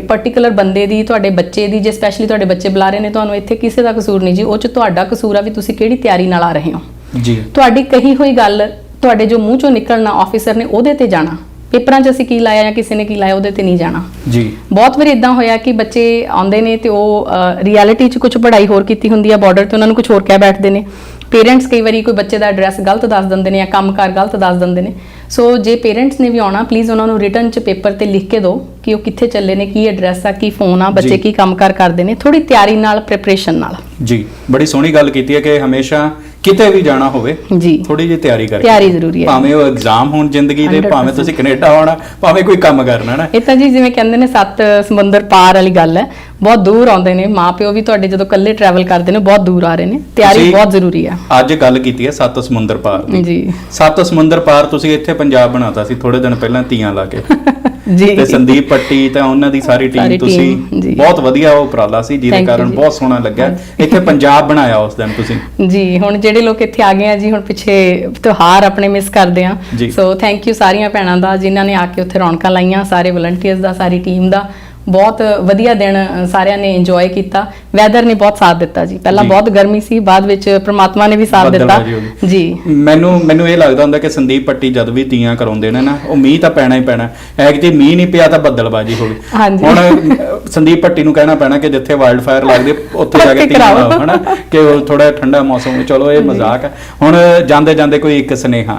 ਪਾਰਟਿਕੂਲਰ ਬੰਦੇ ਦੀ ਤੁਹਾਡੇ ਬੱਚੇ ਦੀ ਜੇ ਸਪੈਸ਼ਲੀ ਤੁਹਾਡੇ ਬੱਚੇ ਬੁਲਾ ਰਹੇ ਨੇ ਤੁਹਾਨੂੰ ਇੱਥੇ ਕਿਸੇ ਦਾ ਕਸੂਰ ਨਹੀਂ ਜੀ ਉਹ ਚ ਤੁਹਾਡਾ ਕਸੂਰ ਆ ਵੀ ਤੁਸੀਂ ਕਿਹੜੀ ਤਿਆਰੀ ਨਾਲ ਆ ਰਹੇ ਹੋ। ਜੀ। ਤੁਹਾਡੀ ਕਹੀ ਹੋਈ ਗੱਲ ਤੁਹਾਡੇ ਜੋ ਮੂੰਹ ਚੋਂ ਨਿਕਲਣਾ ਆਫੀਸਰ ਨੇ ਉਹਦੇ ਤੇ ਜਾਣਾ। ਪੇਪਰਾਂ 'ਚ ਅਸੀਂ ਕੀ ਲਾਇਆ ਜਾਂ ਕਿਸੇ ਨੇ ਕੀ ਲਾਇਆ ਉਹਦੇ ਤੇ ਨਹੀਂ ਜਾਣਾ। ਜੀ। ਬਹੁਤ ਵਾਰ ਇਦਾਂ ਹੋਇਆ ਕਿ ਬੱਚੇ ਆਉਂਦੇ ਨੇ ਤੇ ਉਹ ਰਿਐਲਿਟੀ 'ਚ ਕੁਝ ਪੜ੍ਹਾਈ ਹੋਰ ਕੀਤੀ ਹੁੰਦੀ ਆ ਬਾਰਡਰ ਤੇ ਉਹਨਾਂ ਨੂੰ ਕੁਝ ਹੋਰ ਕਹਿ ਬੈਠਦੇ ਨੇ। ਪੇਰੈਂਟਸ ਕਈ ਵਾਰੀ ਕੋਈ ਬੱਚੇ ਦਾ ਐਡਰੈਸ ਗਲਤ ਦੱਸ ਦਿੰਦੇ ਨੇ ਜਾਂ ਕੰਮਕਾਰ ਗਲਤ ਦੱਸ ਦਿੰਦੇ ਨੇ। ਸੋ ਜੇ ਪੇਰੈਂਟਸ ਨੇ ਵੀ ਆਉਣਾ ਪਲੀਜ਼ ਉਹਨਾਂ ਨੂੰ ਰਿਟਨ 'ਚ ਪੇਪਰ ਤੇ ਲਿਖ ਕੇ ਦਿਓ ਕਿ ਉਹ ਕਿੱਥੇ ਚੱਲੇ ਨੇ ਕੀ ਐਡਰੈਸ ਆ ਕੀ ਫੋਨ ਆ ਬੱਚੇ। ਕੀ ਕੰਮਕਾਰ ਕਰਦੇ ਨੇ। ਥੋੜੀ ਤਿਆਰੀ ਨਾਲ ਪ੍ਰਿਪਰੇਸ਼ਨ ਨਾਲ। ਜੀ। ਬੜੀ ਸੋਹਣੀ ਗੱਲ ਕੀਤੀ ਹੈ ਕਿ ਹਮੇਸ਼ਾ ਕਿਤੇ ਵੀ ਜਾਣਾ ਹੋਵੇ ਜੀ। ਥੋੜੀ ਜਿਹੀ ਤਿਆਰੀ ਕਰਕੇ ਤਿਆਰੀ ਜ਼ਰੂਰੀ ਹੈ। ਭਾਵੇਂ ਉਹ ਐਗਜ਼ਾਮ ਹੋਣ ਜ਼ਿੰਦਗੀ ਦੇ 100% ਭਾਵੇਂ ਤੁਸੀਂ ਕੈਨੇਡਾ ਆਉਣਾ ਭਾਵੇਂ ਕੋਈ ਕੰਮ ਕਰਨਾ ਨਾ। ਇਹ ਤਾਂ ਜੀ ਜਿਵੇਂ ਕਹਿੰਦੇ ਨੇ ਸੱਤ ਸਮੁੰਦਰ ਪਾਰ ਵਾਲੀ ਗੱਲ ਹੈ। ਬਹੁਤ ਦੂਰ ਆਉਂਦੇ ਨੇ ਮਾਪਿਓ ਵੀ ਤੁਹਾਡੇ ਜਦੋਂ ਇਕੱਲੇ ਟਰੈਵਲ ਕਰਦੇ ਨੇ ਬਹੁਤ ਦੂਰ ਆ ਰਹੇ ਨੇ। ਤਿਆਰੀ ਤੁਸੀਂ- ਬਹੁਤ ਜ਼ਰੂਰੀ ਹੈ ਅੱਜ ਗੱਲ ਕੀਤੀ ਹੈ ਸੱਤ ਸਮੁੰਦਰ ਪਾਰ ਦੀ। ਜੀ। ਸੱਤ ਸਮੁੰਦਰ ਪਾਰ ਤੁਸੀਂ ਇੱਥੇ ਪੰਜਾਬ ਬਣਾਤਾ ਸੀ ਥੋੜੇ ਦਿਨ ਪਹਿਲਾਂ ਤੀਆਂ ਲਾ ਕੇ। ਜੀ। ਤੇ ਸੰਦੀਪ ਪੱਟੀ ਤੇ ਉਹਨਾਂ ਦੀ ਸਾਰੀ ਟੀਮ ਸਾਰੀ ਤੁਸੀਂ team, ਜੀ। ਬਹੁਤ ਵਧੀਆ ਉਹ ਉਪਰਾਲਾ ਸੀ ਜਿਹਦੇ Thank you ਕਾਰਨ ਜੀ। ਬਹੁਤ ਸੋਹਣਾ ਲੱਗਿਆ। ਇੱਥੇ ਪੰਜਾਬ ਬਣਾਇਆ ਉਸ ਦਿਨ ਤੁਸੀਂ। ਜੀ ਹੁਣ ਜਿਹੜੇ ਲੋਕ ਇੱਥੇ ਆ ਗਏ ਆ ਜੀ ਹੁਣ ਪਿੱਛੇ ਤਿਉਹਾਰ ਆਪਣੇ ਮਿਸ ਕਰਦੇ ਆ। ਜੀ। ਸੋ ਥੈਂਕ ਯੂ ਸਾਰੀਆਂ ਭੈਣਾਂ ਦਾ ਜਿਨ੍ਹਾਂ ਨੇ ਆ ਕੇ ਉੱਥੇ ਰੌਣਕਾਂ ਲਾਈਆਂ ਸਾਰੇ ਵਲੰਟੀਅਰਸ ਦਾ ਸਾਰੀ ਟੀਮ ਦਾ। ਬਹੁਤ ਵਧੀਆ ਦਿਨ ਸਾਰਿਆਂ ਨੇ ਇੰਜੋਏ ਕੀਤਾ। ਵੈਦਰ ਨੇ ਬਹੁਤ ਸਾਥ ਦਿੱਤਾ ਜੀ। ਪਹਿਲਾਂ ਜੀ। ਬਹੁਤ ਗਰਮੀ ਸੀ ਬਾਅਦ ਵਿੱਚ ਪ੍ਰਮਾਤਮਾ ਨੇ ਵੀ ਸਾਥ ਦਿੱਤਾ। ਜੀ। ਮੈਨੂੰ ਮੈਨੂੰ ਇਹ ਲੱਗਦਾ ਹੁੰਦਾ ਕਿ ਸੰਦੀਪ ਪੱਟੀ ਜਦ ਵੀ ਤੀਆਂ ਕਰਾਉਂਦੇ ਨੇ ਨਾ ਉਹ ਮੀਂਹ ਤਾਂ ਪੈਣਾ ਹੀ ਪੈਣਾ। ਹੈ ਕਿ ਮੀਂਹ ਨਹੀਂ ਪਿਆ ਤਾਂ ਬੱਦਲਬਾਜੀ ਹੋ ਗਈ। ਹਾਂਜੀ। ਹੁਣ ਸੰਦੀਪ ਪੱਟੀ ਨੂੰ ਕਹਿਣਾ ਪੈਣਾ ਕਿ ਜਿੱਥੇ ਵਾਈਲਡ ਫਾਇਰ ਲੱਗਦੀ ਉੱਥੇ ਜਾ ਕੇ ਤੀਆਂ। ਲਾਓ ਹਨਾ? ਕਿ ਉਹ ਥੋੜਾ ਠੰਡਾ ਮੌਸਮ ਚਲੋ ਇਹ ਮਜ਼ਾਕ ਹੈ ਹੁਣ ਜਾਂਦੇ ਜਾਂਦੇ ਕੋਈ ਇੱਕ ਸਨੇਹਾ।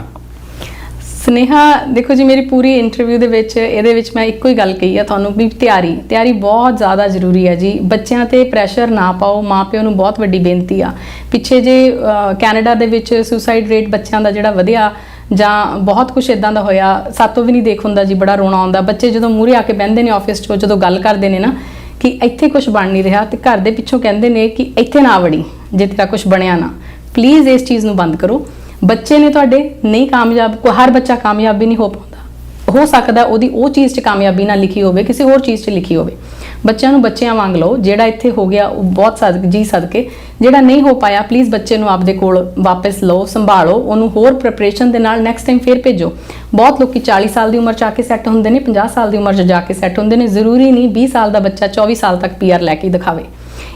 ਸਨੇਹਾ, ਦੇਖੋ ਜੀ, ਮੇਰੀ ਪੂਰੀ ਇੰਟਰਵਿਊ ਦੇ ਵਿੱਚ, ਇਹਦੇ ਵਿੱਚ ਮੈਂ ਇੱਕੋ ਹੀ ਗੱਲ ਕਹੀ ਆ ਤੁਹਾਨੂੰ ਵੀ ਤਿਆਰੀ। ਤਿਆਰੀ ਬਹੁਤ ਜ਼ਿਆਦਾ ਜ਼ਰੂਰੀ ਹੈ ਜੀ। ਬੱਚਿਆਂ ਤੇ ਪ੍ਰੈਸ਼ਰ ਨਾ ਪਾਓ ਮਾਪਿਆਂ ਨੂੰ ਬਹੁਤ ਵੱਡੀ ਬੇਨਤੀ ਆ। ਪਿੱਛੇ ਜੇ ਕੈਨੇਡਾ ਦੇ ਵਿੱਚ ਸੁਸਾਈਡ ਰੇਟ ਬੱਚਿਆਂ ਦਾ ਜਿਹੜਾ ਵਧਿਆ ਜਾਂ ਬਹੁਤ ਕੁਝ ਇਦਾਂ ਦਾ ਹੋਇਆ, ਸਾਤੋਂ ਵੀ ਨਹੀਂ ਦੇਖ ਹੁੰਦਾ ਜੀ, ਬੜਾ ਰੋਣਾ ਆਉਂਦਾ। ਬੱਚੇ ਜਦੋਂ ਮੂਹਰੇ ਆ ਕੇ ਬਹਿੰਦੇ ਨੇ ਆਫਿਸ 'ਚ, ਜਦੋਂ ਗੱਲ ਕਰਦੇ ਨੇ ਨਾ ਕਿ ਇੱਥੇ ਕੁਝ ਬਣ ਨਹੀਂ ਰਿਹਾ ਤੇ ਘਰ ਦੇ ਪਿੱਛੋਂ ਕਹਿੰਦੇ ਨੇ ਕਿ ਇੱਥੇ ਨਾ ਵੜੀ, ਜੇ ਤੇਰਾ ਕੁਝ ਬਣਿਆ ਨਾ। ਪਲੀਜ਼ ਇਸ ਚੀਜ਼ ਨੂੰ ਬੰਦ ਕਰੋ। ਬੱਚੇ ਨੇ ਤੁਹਾਡੇ ਨਹੀਂ ਕਾਮਯਾਬ, ਕੋ ਹਰ ਬੱਚਾ ਕਾਮਯਾਬ ਵੀ ਨਹੀਂ ਹੋ ਪਾਉਂਦਾ। ਹੋ ਸਕਦਾ ਉਹਦੀ ਉਹ ਚੀਜ਼ 'ਚ ਕਾਮਯਾਬੀ ਨਾ ਲਿਖੀ ਹੋਵੇ, ਕਿਸੇ ਹੋਰ ਚੀਜ਼ 'ਚ ਲਿਖੀ ਹੋਵੇ। ਬੱਚਿਆਂ ਨੂੰ ਬੱਚਿਆਂ ਵਾਂਗ ਲਓ, ਜਿਹੜਾ ਇੱਥੇ ਹੋ ਗਿਆ ਉਹ ਬਹੁਤ ਸਦ ਜੀ ਸਦਕੇ। ਜਿਹੜਾ ਨਹੀਂ ਹੋ ਪਾਇਆ ਪਲੀਜ਼ ਬੱਚੇ ਨੂੰ ਆਪਦੇ ਕੋਲ ਵਾਪਸ ਲਓ, ਸੰਭਾਲੋ, ਉਹਨੂੰ ਹੋਰ ਪ੍ਰੈਪਰੇਸ਼ਨ ਦੇ ਨਾਲ ਨੈਕਸਟ ਟਾਈਮ ਫੇਰ ਭੇਜੋ। ਬਹੁਤ ਲੋਕੀ 40 ਸਾਲ ਦੀ ਉਮਰ 'ਚ ਆ ਕੇ ਸੈੱਟ ਹੁੰਦੇ ਨੇ 50 ਸਾਲ ਦੀ ਉਮਰ 'ਚ ਜਾ ਕੇ ਸੈੱਟ ਹੁੰਦੇ ਨੇ। ਜ਼ਰੂਰੀ ਨਹੀਂ 20 ਸਾਲ ਦਾ ਬੱਚਾ 24 ਸਾਲ ਤੱਕ ਪੀਆਰ ਲੈ ਕੇ ਦਿਖਾਵੇ।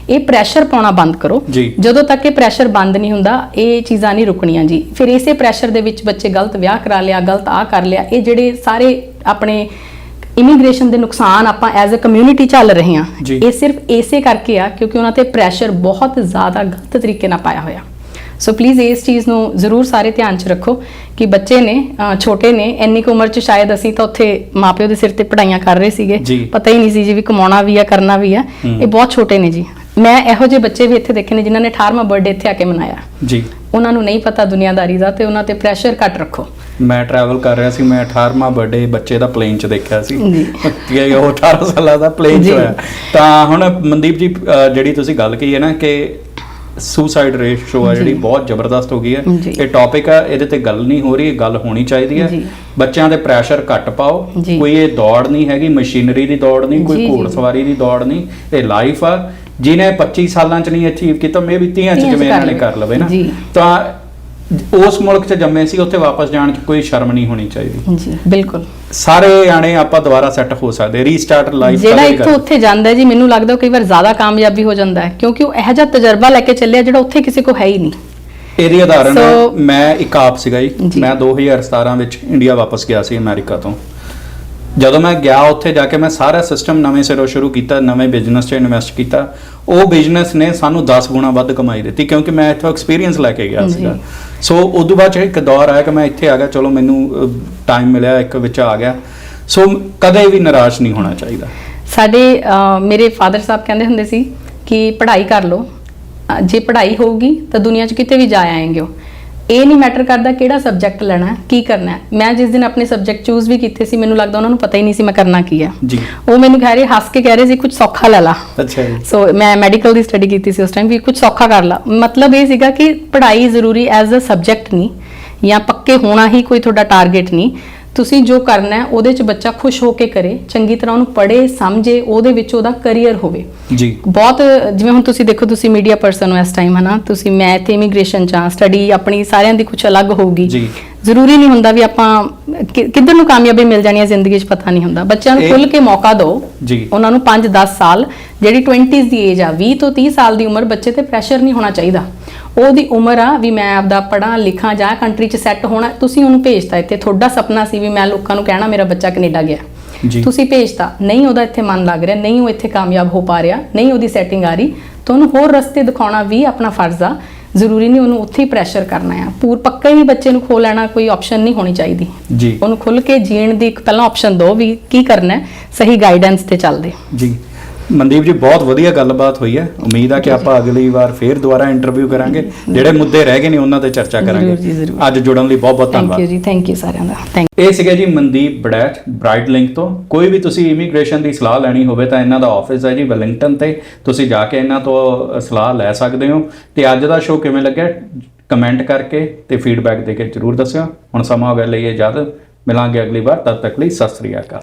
ਇਹ ਪ੍ਰੈਸ਼ਰ ਪਾਉਣਾ ਬੰਦ ਕਰੋ। ਜਦੋਂ ਤੱਕ ਇਹ ਪ੍ਰੈਸ਼ਰ ਬੰਦ ਨਹੀਂ ਹੁੰਦਾ ਇਹ ਚੀਜ਼ਾਂ ਨਹੀਂ ਰੁਕਣੀਆਂ ਜੀ। ਫਿਰ ਇਸੇ ਪ੍ਰੈਸ਼ਰ ਦੇ ਵਿੱਚ ਬੱਚੇ ਗਲਤ ਵਿਆਹ ਕਰਾ ਲਿਆ ਗਲਤ ਆ ਕਰ ਲਿਆ। ਇਹ ਜਿਹੜੇ ਸਾਰੇ ਆਪਣੇ ਇਮੀਗ੍ਰੇਸ਼ਨ ਦੇ ਨੁਕਸਾਨ ਆਪਾਂ ਐਜ਼ ਅ ਕਮਿਊਨਿਟੀ ਚੱਲ ਰਹੇ ਹਾਂ। ਇਹ ਸਿਰਫ ਇਸੇ ਕਰਕੇ ਆ ਕਿਉਂਕਿ ਉਹਨਾਂ ਤੇ ਪ੍ਰੈਸ਼ਰ ਬਹੁਤ ਜ਼ਿਆਦਾ ਗਲਤ ਤਰੀਕੇ ਨਾਲ ਪਾਇਆ ਹੋਇਆ। ਸੋ ਪਲੀਜ਼ ਇਸ ਚੀਜ਼ ਨੂੰ ਜ਼ਰੂਰ ਸਾਰੇ ਧਿਆਨ 'ਚ ਰੱਖੋ ਕਿ ਬੱਚੇ ਨੇ ਛੋਟੇ ਨੇ ਇੰਨੀ ਕੁ ਉਮਰ 'ਚ ਸ਼ਾਇਦ ਅਸੀਂ ਤਾਂ ਉੱਥੇ ਮਾਪਿਓ ਦੇ ਸਿਰ ਤੇ ਪੜਾਈਆਂ ਕਰ ਰਹੇ ਸੀਗੇ। ਪਤਾ ਹੀ ਨਹੀਂ ਸੀ ਜੀ ਵੀ ਕਮਾਉਣਾ ਵੀ ਆ ਕਰਨਾ ਵੀ ਆ। ਇਹ ਬਹੁਤ ਛੋਟੇ ਨੇ ਜੀ। ਮੈਂ ਇਹੋ ਜਿਹੇ ਬੱਚੇ ਵੀ ਇੱਥੇ ਦੇਖੇ ਨੇ ਜਿਨ੍ਹਾਂ ਨੇ 18ਵਾਂ ਬਰਥਡੇ ਇੱਥੇ ਆ ਕੇ ਮਨਾਇਆ ਜੀ ਉਹਨਾਂ ਨੂੰ ਨਹੀਂ ਪਤਾ ਦੁਨੀਆਦਾਰੀ ਦਾ ਤੇ ਉਹਨਾਂ ਤੇ ਪ੍ਰੈਸ਼ਰ ਘੱਟ ਰੱਖੋ ਮੈਂ ਟਰੈਵਲ ਕਰ ਰਿਹਾ ਸੀ ਮੈਂ 18ਵਾਂ ਬਰਥਡੇ ਬੱਚੇ ਦਾ ਪਲੇਨ 'ਚ ਦੇਖਿਆ ਸੀ ਜੀ। ਕਿ ਉਹ 18 ਸਾਲਾਂ ਦਾ ਪਲੇਨ 'ਚ। ਹੋਇਆ ਤਾਂ ਹੁਣ ਮਨਦੀਪ ਜੀ ਜਿਹੜੀ ਤੁਸੀਂ ਗੱਲ ਕਹੀ ਹੈ ਨਾ ਕਿ ਸੁਸਾਈਡ ਰੇਸ਼ੋ ਆ ਜਿਹੜੀ। ਬਹੁਤ ਜ਼ਬਰਦਸਤ ਹੋ ਗਈ ਹੈ। ਇਹ ਟੌਪਿਕ ਆ ਇਹਦੇ ਤੇ ਗੱਲ ਨਹੀਂ ਹੋ ਰਹੀ ਇਹ ਗੱਲ ਹੋਣੀ ਚਾਹੀਦੀ ਹੈ। ਬੱਚਿਆਂ ਦੇ ਪ੍ਰੈਸ਼ਰ ਘੱਟ ਪਾਓ। ਕੋਈ ਇਹ ਦੌੜ ਨਹੀਂ ਹੈਗੀ ਮਸ਼ੀਨਰੀ ਦੀ ਦੌੜ ਨਹੀਂ ਕੋਈ ਜੀ। ਘੋੜਸਵਾਰੀ ਦੀ ਦੌੜ ਨਹੀਂ ਇਹ ਲਾਈਫ ਆ ਜਿਹਨੇ 25 ਸਾਲਾਂ 'ਚ ਨਹੀਂ ਅਚੀਵ ਕੀਤਾ ਮੇ ਵੀ 30 'ਚ ਜਿਵੇਂ ਇਹਨਾਂ ਨੇ। ਕਰ ਲਵੇ ਨਾ। ਤਾਂ ਉਸ ਮੁਲਕ 'ਚ ਜੰਮੇ ਸੀ ਉੱਥੇ ਵਾਪਸ ਜਾਣ 'ਚ ਕੋਈ ਸ਼ਰਮ ਨਹੀਂ ਹੋਣੀ ਚਾਹੀਦੀ। ਜੀ ਬਿਲਕੁਲ। ਸਾਰੇ ਆਣੇ ਆਪਾਂ ਦੁਬਾਰਾ ਸੈੱਟ ਹੋ ਸਕਦੇ ਰੀਸਟਾਰਟ ਲਾਈਫ ਜਿਹੜਾ ਇੱਥੋਂ ਉੱਥੇ ਜਾਂਦਾ ਜੀ ਮੈਨੂੰ ਲੱਗਦਾ ਕਈ ਵਾਰ ਜ਼ਿਆਦਾ ਕਾਮਯਾਬੀ ਹੋ ਜਾਂਦਾ ਹੈ ਕਿਉਂਕਿ ਉਹ ਇਹੋ ਜਿਹਾ ਤਜਰਬਾ ਲੈ ਕੇ ਚੱਲਿਆ ਜਿਹੜਾ ਉੱਥੇ ਕਿਸੇ ਕੋ ਹੈ ਹੀ ਨਹੀਂ। ਇਹਦੀ ਉਦਾਹਰਣ So- ਮੈਂ ਇੱਕ ਆਪ ਸੀਗਾ ਜੀ। ਮੈਂ 2017 ਵਿੱਚ ਇੰਡੀਆ ਵਾਪਸ ਗਿਆ ਸੀ ਅਮਰੀਕਾ ਤੋਂ। ਜਦੋਂ ਮੈਂ ਗਿਆ ਉੱਥੇ ਜਾ ਕੇ ਮੈਂ ਸਾਰਾ ਸਿਸਟਮ ਨਵੇਂ ਸਿਰੋਂ ਸ਼ੁਰੂ ਕੀਤਾ ਨਵੇਂ ਬਿਜ਼ਨਸ 'ਚ ਇਨਵੈਸਟ ਕੀਤਾ। ਉਹ ਬਿਜ਼ਨਸ ਨੇ ਸਾਨੂੰ 10 ਗੁਣਾ ਵੱਧ ਕਮਾਈ ਦਿੱਤੀ ਕਿਉਂਕਿ ਮੈਂ ਇੱਥੋਂ ਐਕਸਪੀਰੀਅੰਸ ਲੈ ਕੇ ਗਿਆ। ਸੀਗਾ। ਸੋ ਉਦੋਂ ਬਾਅਦ 'ਚ ਇੱਕ ਦੌਰ ਆਇਆ ਕਿ ਮੈਂ ਇੱਥੇ ਆ ਗਿਆ ਚਲੋ ਮੈਨੂੰ ਟਾਈਮ ਮਿਲਿਆ ਇੱਕ ਵਿੱਚ ਆ ਗਿਆ। ਸੋ ਕਦੇ ਵੀ ਨਿਰਾਸ਼ ਨਹੀਂ ਹੋਣਾ ਚਾਹੀਦਾ। ਸਾਡੇ ਮੇਰੇ ਫਾਦਰ ਸਾਹਿਬ ਕਹਿੰਦੇ ਹੁੰਦੇ ਸੀ ਕਿ ਪੜ੍ਹਾਈ ਕਰ ਲਓ। ਜੇ ਪੜ੍ਹਾਈ ਹੋਊਗੀ ਤਾਂ ਦੁਨੀਆ 'ਚ ਕਿਤੇ ਵੀ ਜਾ ਆਏਂਗੇ ਇਹ ਨਹੀਂ ਮੈਟਰ ਕਰਦਾ ਕਿਹੜਾ ਸਬਜੈਕਟ ਲੈਣਾ ਹੈ ਕੀ ਕਰਨਾ ਹੈ। ਮੈਂ ਜਿਸ ਦਿਨ ਆਪਣੇ ਸਬਜੈਕਟ ਚੂਜ਼ ਵੀ ਕੀਤੇ ਸੀ ਮੈਨੂੰ ਲੱਗਦਾ ਉਹਨਾਂ ਨੂੰ ਪਤਾ ਹੀ ਨਹੀਂ ਸੀ ਮੈਂ ਕਰਨਾ ਕੀ ਹੈ। ਜੀ। ਉਹ ਮੈਨੂੰ ਕਹਿ ਰਹੇ ਹੱਸ ਕੇ ਕਹਿ ਰਹੇ ਸੀ ਕੁਝ ਸੌਖਾ ਲੈ ਲਾ। ਅੱਛਾ ਜੀ। ਸੋ ਮੈਂ ਮੈਡੀਕਲ ਦੀ ਸਟੱਡੀ ਕੀਤੀ ਸੀ ਉਸ ਟਾਈਮ ਵੀ ਕੁਝ ਸੌਖਾ ਕਰ ਲਾ। ਮਤਲਬ ਇਹ ਸੀਗਾ ਕਿ ਪੜ੍ਹਾਈ ਜ਼ਰੂਰੀ ਐਜ਼ ਅ ਸਬਜੈਕਟ ਨਹੀਂ ਜਾਂ ਪੱਕੇ ਹੋਣਾ ਹੀ ਕੋਈ ਤੁਹਾਡਾ ਟਾਰਗੇਟ ਨਹੀਂ। ਤੁਸੀਂ ਜੋ ਕਰਨਾ ਹੈ ਉਹਦੇ 'ਚ ਬੱਚਾ ਖੁਸ਼ ਹੋ ਕੇ ਕਰੇ ਚੰਗੀ ਤਰ੍ਹਾਂ ਉਹਨੂੰ ਪੜ੍ਹੇ ਸਮਝੇ ਉਹਦੇ ਵਿੱਚ ਉਹਦਾ ਕੈਰੀਅਰ ਹੋਵੇ। ਜੀ। ਬਹੁਤ ਜਿਵੇਂ ਹੁਣ ਤੁਸੀਂ ਦੇਖੋ ਤੁਸੀਂ ਮੀਡੀਆ ਪਰਸਨ ਹੋ ਇਸ ਟਾਈਮ ਹਨਾ? ਤੁਸੀਂ ਮੈਂ ਤੇ ਇਮੀਗ੍ਰੇਸ਼ਨ ਚ ਸਟੱਡੀ ਆਪਣੀ ਸਾਰਿਆਂ ਦੀ ਕੁਝ ਅਲੱਗ ਹੋਊਗੀ। ਜੀ। ਜ਼ਰੂਰੀ ਨਹੀਂ ਹੁੰਦਾ ਵੀ ਆਪਾਂ ਕਿੱਧਰ ਨੂੰ ਕਾਮਯਾਬੀ ਮਿਲ ਜਾਣੀ ਹੈ ਜ਼ਿੰਦਗੀ 'ਚ ਪਤਾ ਨਹੀਂ ਹੁੰਦਾ। ਬੱਚਿਆਂ ਨੂੰ ਖੁੱਲ ਕੇ ਮੌਕਾ ਦਿਓ। ਜੀ। ਉਹਨਾਂ ਨੂੰ 5-10 ਸਾਲ ਜਿਹੜੀ 20s ਦੀ ਏਜ ਆ 20 ਤੋਂ 30 ਸਾਲ ਦੀ ਉਮਰ ਬੱਚੇ ਤੇ ਪ੍ਰੈਸ਼ਰ ਨਹੀਂ ਹੋਣਾ ਚਾਹੀਦਾ। ਉਹਦੀ ਉਮਰ ਆ ਵੀ ਮੈਂ ਆਪਦਾ ਪੜਾਂ ਲਿਖਾਂ ਜਾਂ ਕੰਟਰੀ 'ਚ ਸੈੱਟ ਹੋਣਾ ਤੁਸੀਂ ਉਹਨੂੰ ਭੇਜਤਾ ਇੱਥੇ। ਤੁਹਾਡਾ ਸੁਪਨਾ ਸੀ ਵੀ ਮੈਂ ਲੋਕਾਂ ਨੂੰ ਕਹਿਣਾ ਮੇਰਾ ਬੱਚਾ ਕੈਨੇਡਾ ਗਿਆ। ਤੁਸੀਂ ਭੇਜਤਾ। ਨਹੀਂ ਉਹਦਾ ਇੱਥੇ ਮਨ ਲੱਗ ਰਿਹਾ ਨਹੀਂ ਉਹ ਇੱਥੇ ਕਾਮਯਾਬ ਹੋ ਪਾ ਰਿਹਾ ਨਹੀਂ ਉਹਦੀ ਸੈਟਿੰਗ ਆ ਰਹੀ। ਤਾਂ ਉਹਨੂੰ ਹੋਰ ਰਸਤੇ ਦਿਖਾਉਣਾ ਵੀ ਆਪਣਾ ਫਰਜ਼ ਆ। ਜ਼ਰੂਰੀ ਨਹੀਂ ਉਹਨੂੰ ਉੱਥੇ ਹੀ ਪ੍ਰੈਸ਼ਰ ਕਰਨਾ ਆ। ਪੂਰ ਪੱਕਾ ਹੀ ਬੱਚੇ ਨੂੰ ਖੋ ਲੈਣਾ ਕੋਈ ਆਪਸ਼ਨ ਨਹੀਂ ਹੋਣੀ ਚਾਹੀਦੀ। ਜੀ। ਉਹਨੂੰ ਖੁੱਲ ਕੇ ਜੀਣ ਦੀ ਇੱਕ ਪਹਿਲਾਂ ਆਪਸ਼ਨ ਦਿਓ ਵੀ ਕੀ ਕਰਨਾ ਸਹੀ ਗਾਈਡੈਂਸ ਤੇ ਚੱਲਦੇ। ਜੀ। ਮਨਦੀਪ ਜੀ ਬਹੁਤ ਵਧੀਆ ਗੱਲਬਾਤ ਹੋਈ ਹੈ। ਉਮੀਦ ਆ ਕਿ ਆਪਾਂ ਅਗਲੀ ਵਾਰ ਫੇਰ ਦੁਬਾਰਾ ਇੰਟਰਵਿਊ ਕਰਾਂਗੇ। ਜਿਹੜੇ ਮੁੱਦੇ ਰਹਿ ਗਏ ਨੇ ਉਹਨਾਂ ਤੇ ਚਰਚਾ ਕਰਾਂਗੇ। ਅੱਜ ਜੁੜਨ ਲਈ ਬਹੁਤ ਬਹੁਤ ਥੈਂਕ ਯੂ ਧੰਨਵਾਦ। ਜੀ ਥੈਂਕ ਯੂ ਸਾਰਿਆਂ ਦਾ। ਥੈਂਕ ਇਹ ਸੀਗਾ ਜੀ ਮਨਦੀਪ ਬੜੈਚ ਬ੍ਰਾਈਟ ਲਿੰਕ ਤੋਂ। ਕੋਈ ਵੀ ਤੁਸੀਂ ਇਮੀਗ੍ਰੇਸ਼ਨ ਦੀ ਸਲਾਹ ਲੈਣੀ ਹੋਵੇ ਤਾਂ ਇਹਨਾਂ ਦਾ ਆਫਿਸ ਹੈ ਜੀ ਵੈਲਿੰਗਟਨ ਤੇ। ਤੁਸੀਂ ਜਾ ਕੇ ਇਹਨਾਂ ਤੋਂ ਸਲਾਹ ਲੈ ਸਕਦੇ ਹੋ। ਤੇ ਅੱਜ ਦਾ ਸ਼ੋਅ ਕਿਵੇਂ ਲੱਗਿਆ? ਕਮੈਂਟ ਕਰਕੇ ਤੇ ਫੀਡਬੈਕ ਦੇ ਕੇ ਜਰੂਰ ਦੱਸਿਓ। ਹੁਣ ਸਮਾਂ ਹੋ ਗਿਆ ਲਈ ਇਜਾਜ਼ਤ ਮਿਲਾਂਗੇ ਅਗਲੀ ਵਾਰ। ਤਦ ਤੱਕ ਲਈ ਸਤਿ ਸ੍ਰੀ ਅਕਾਲ।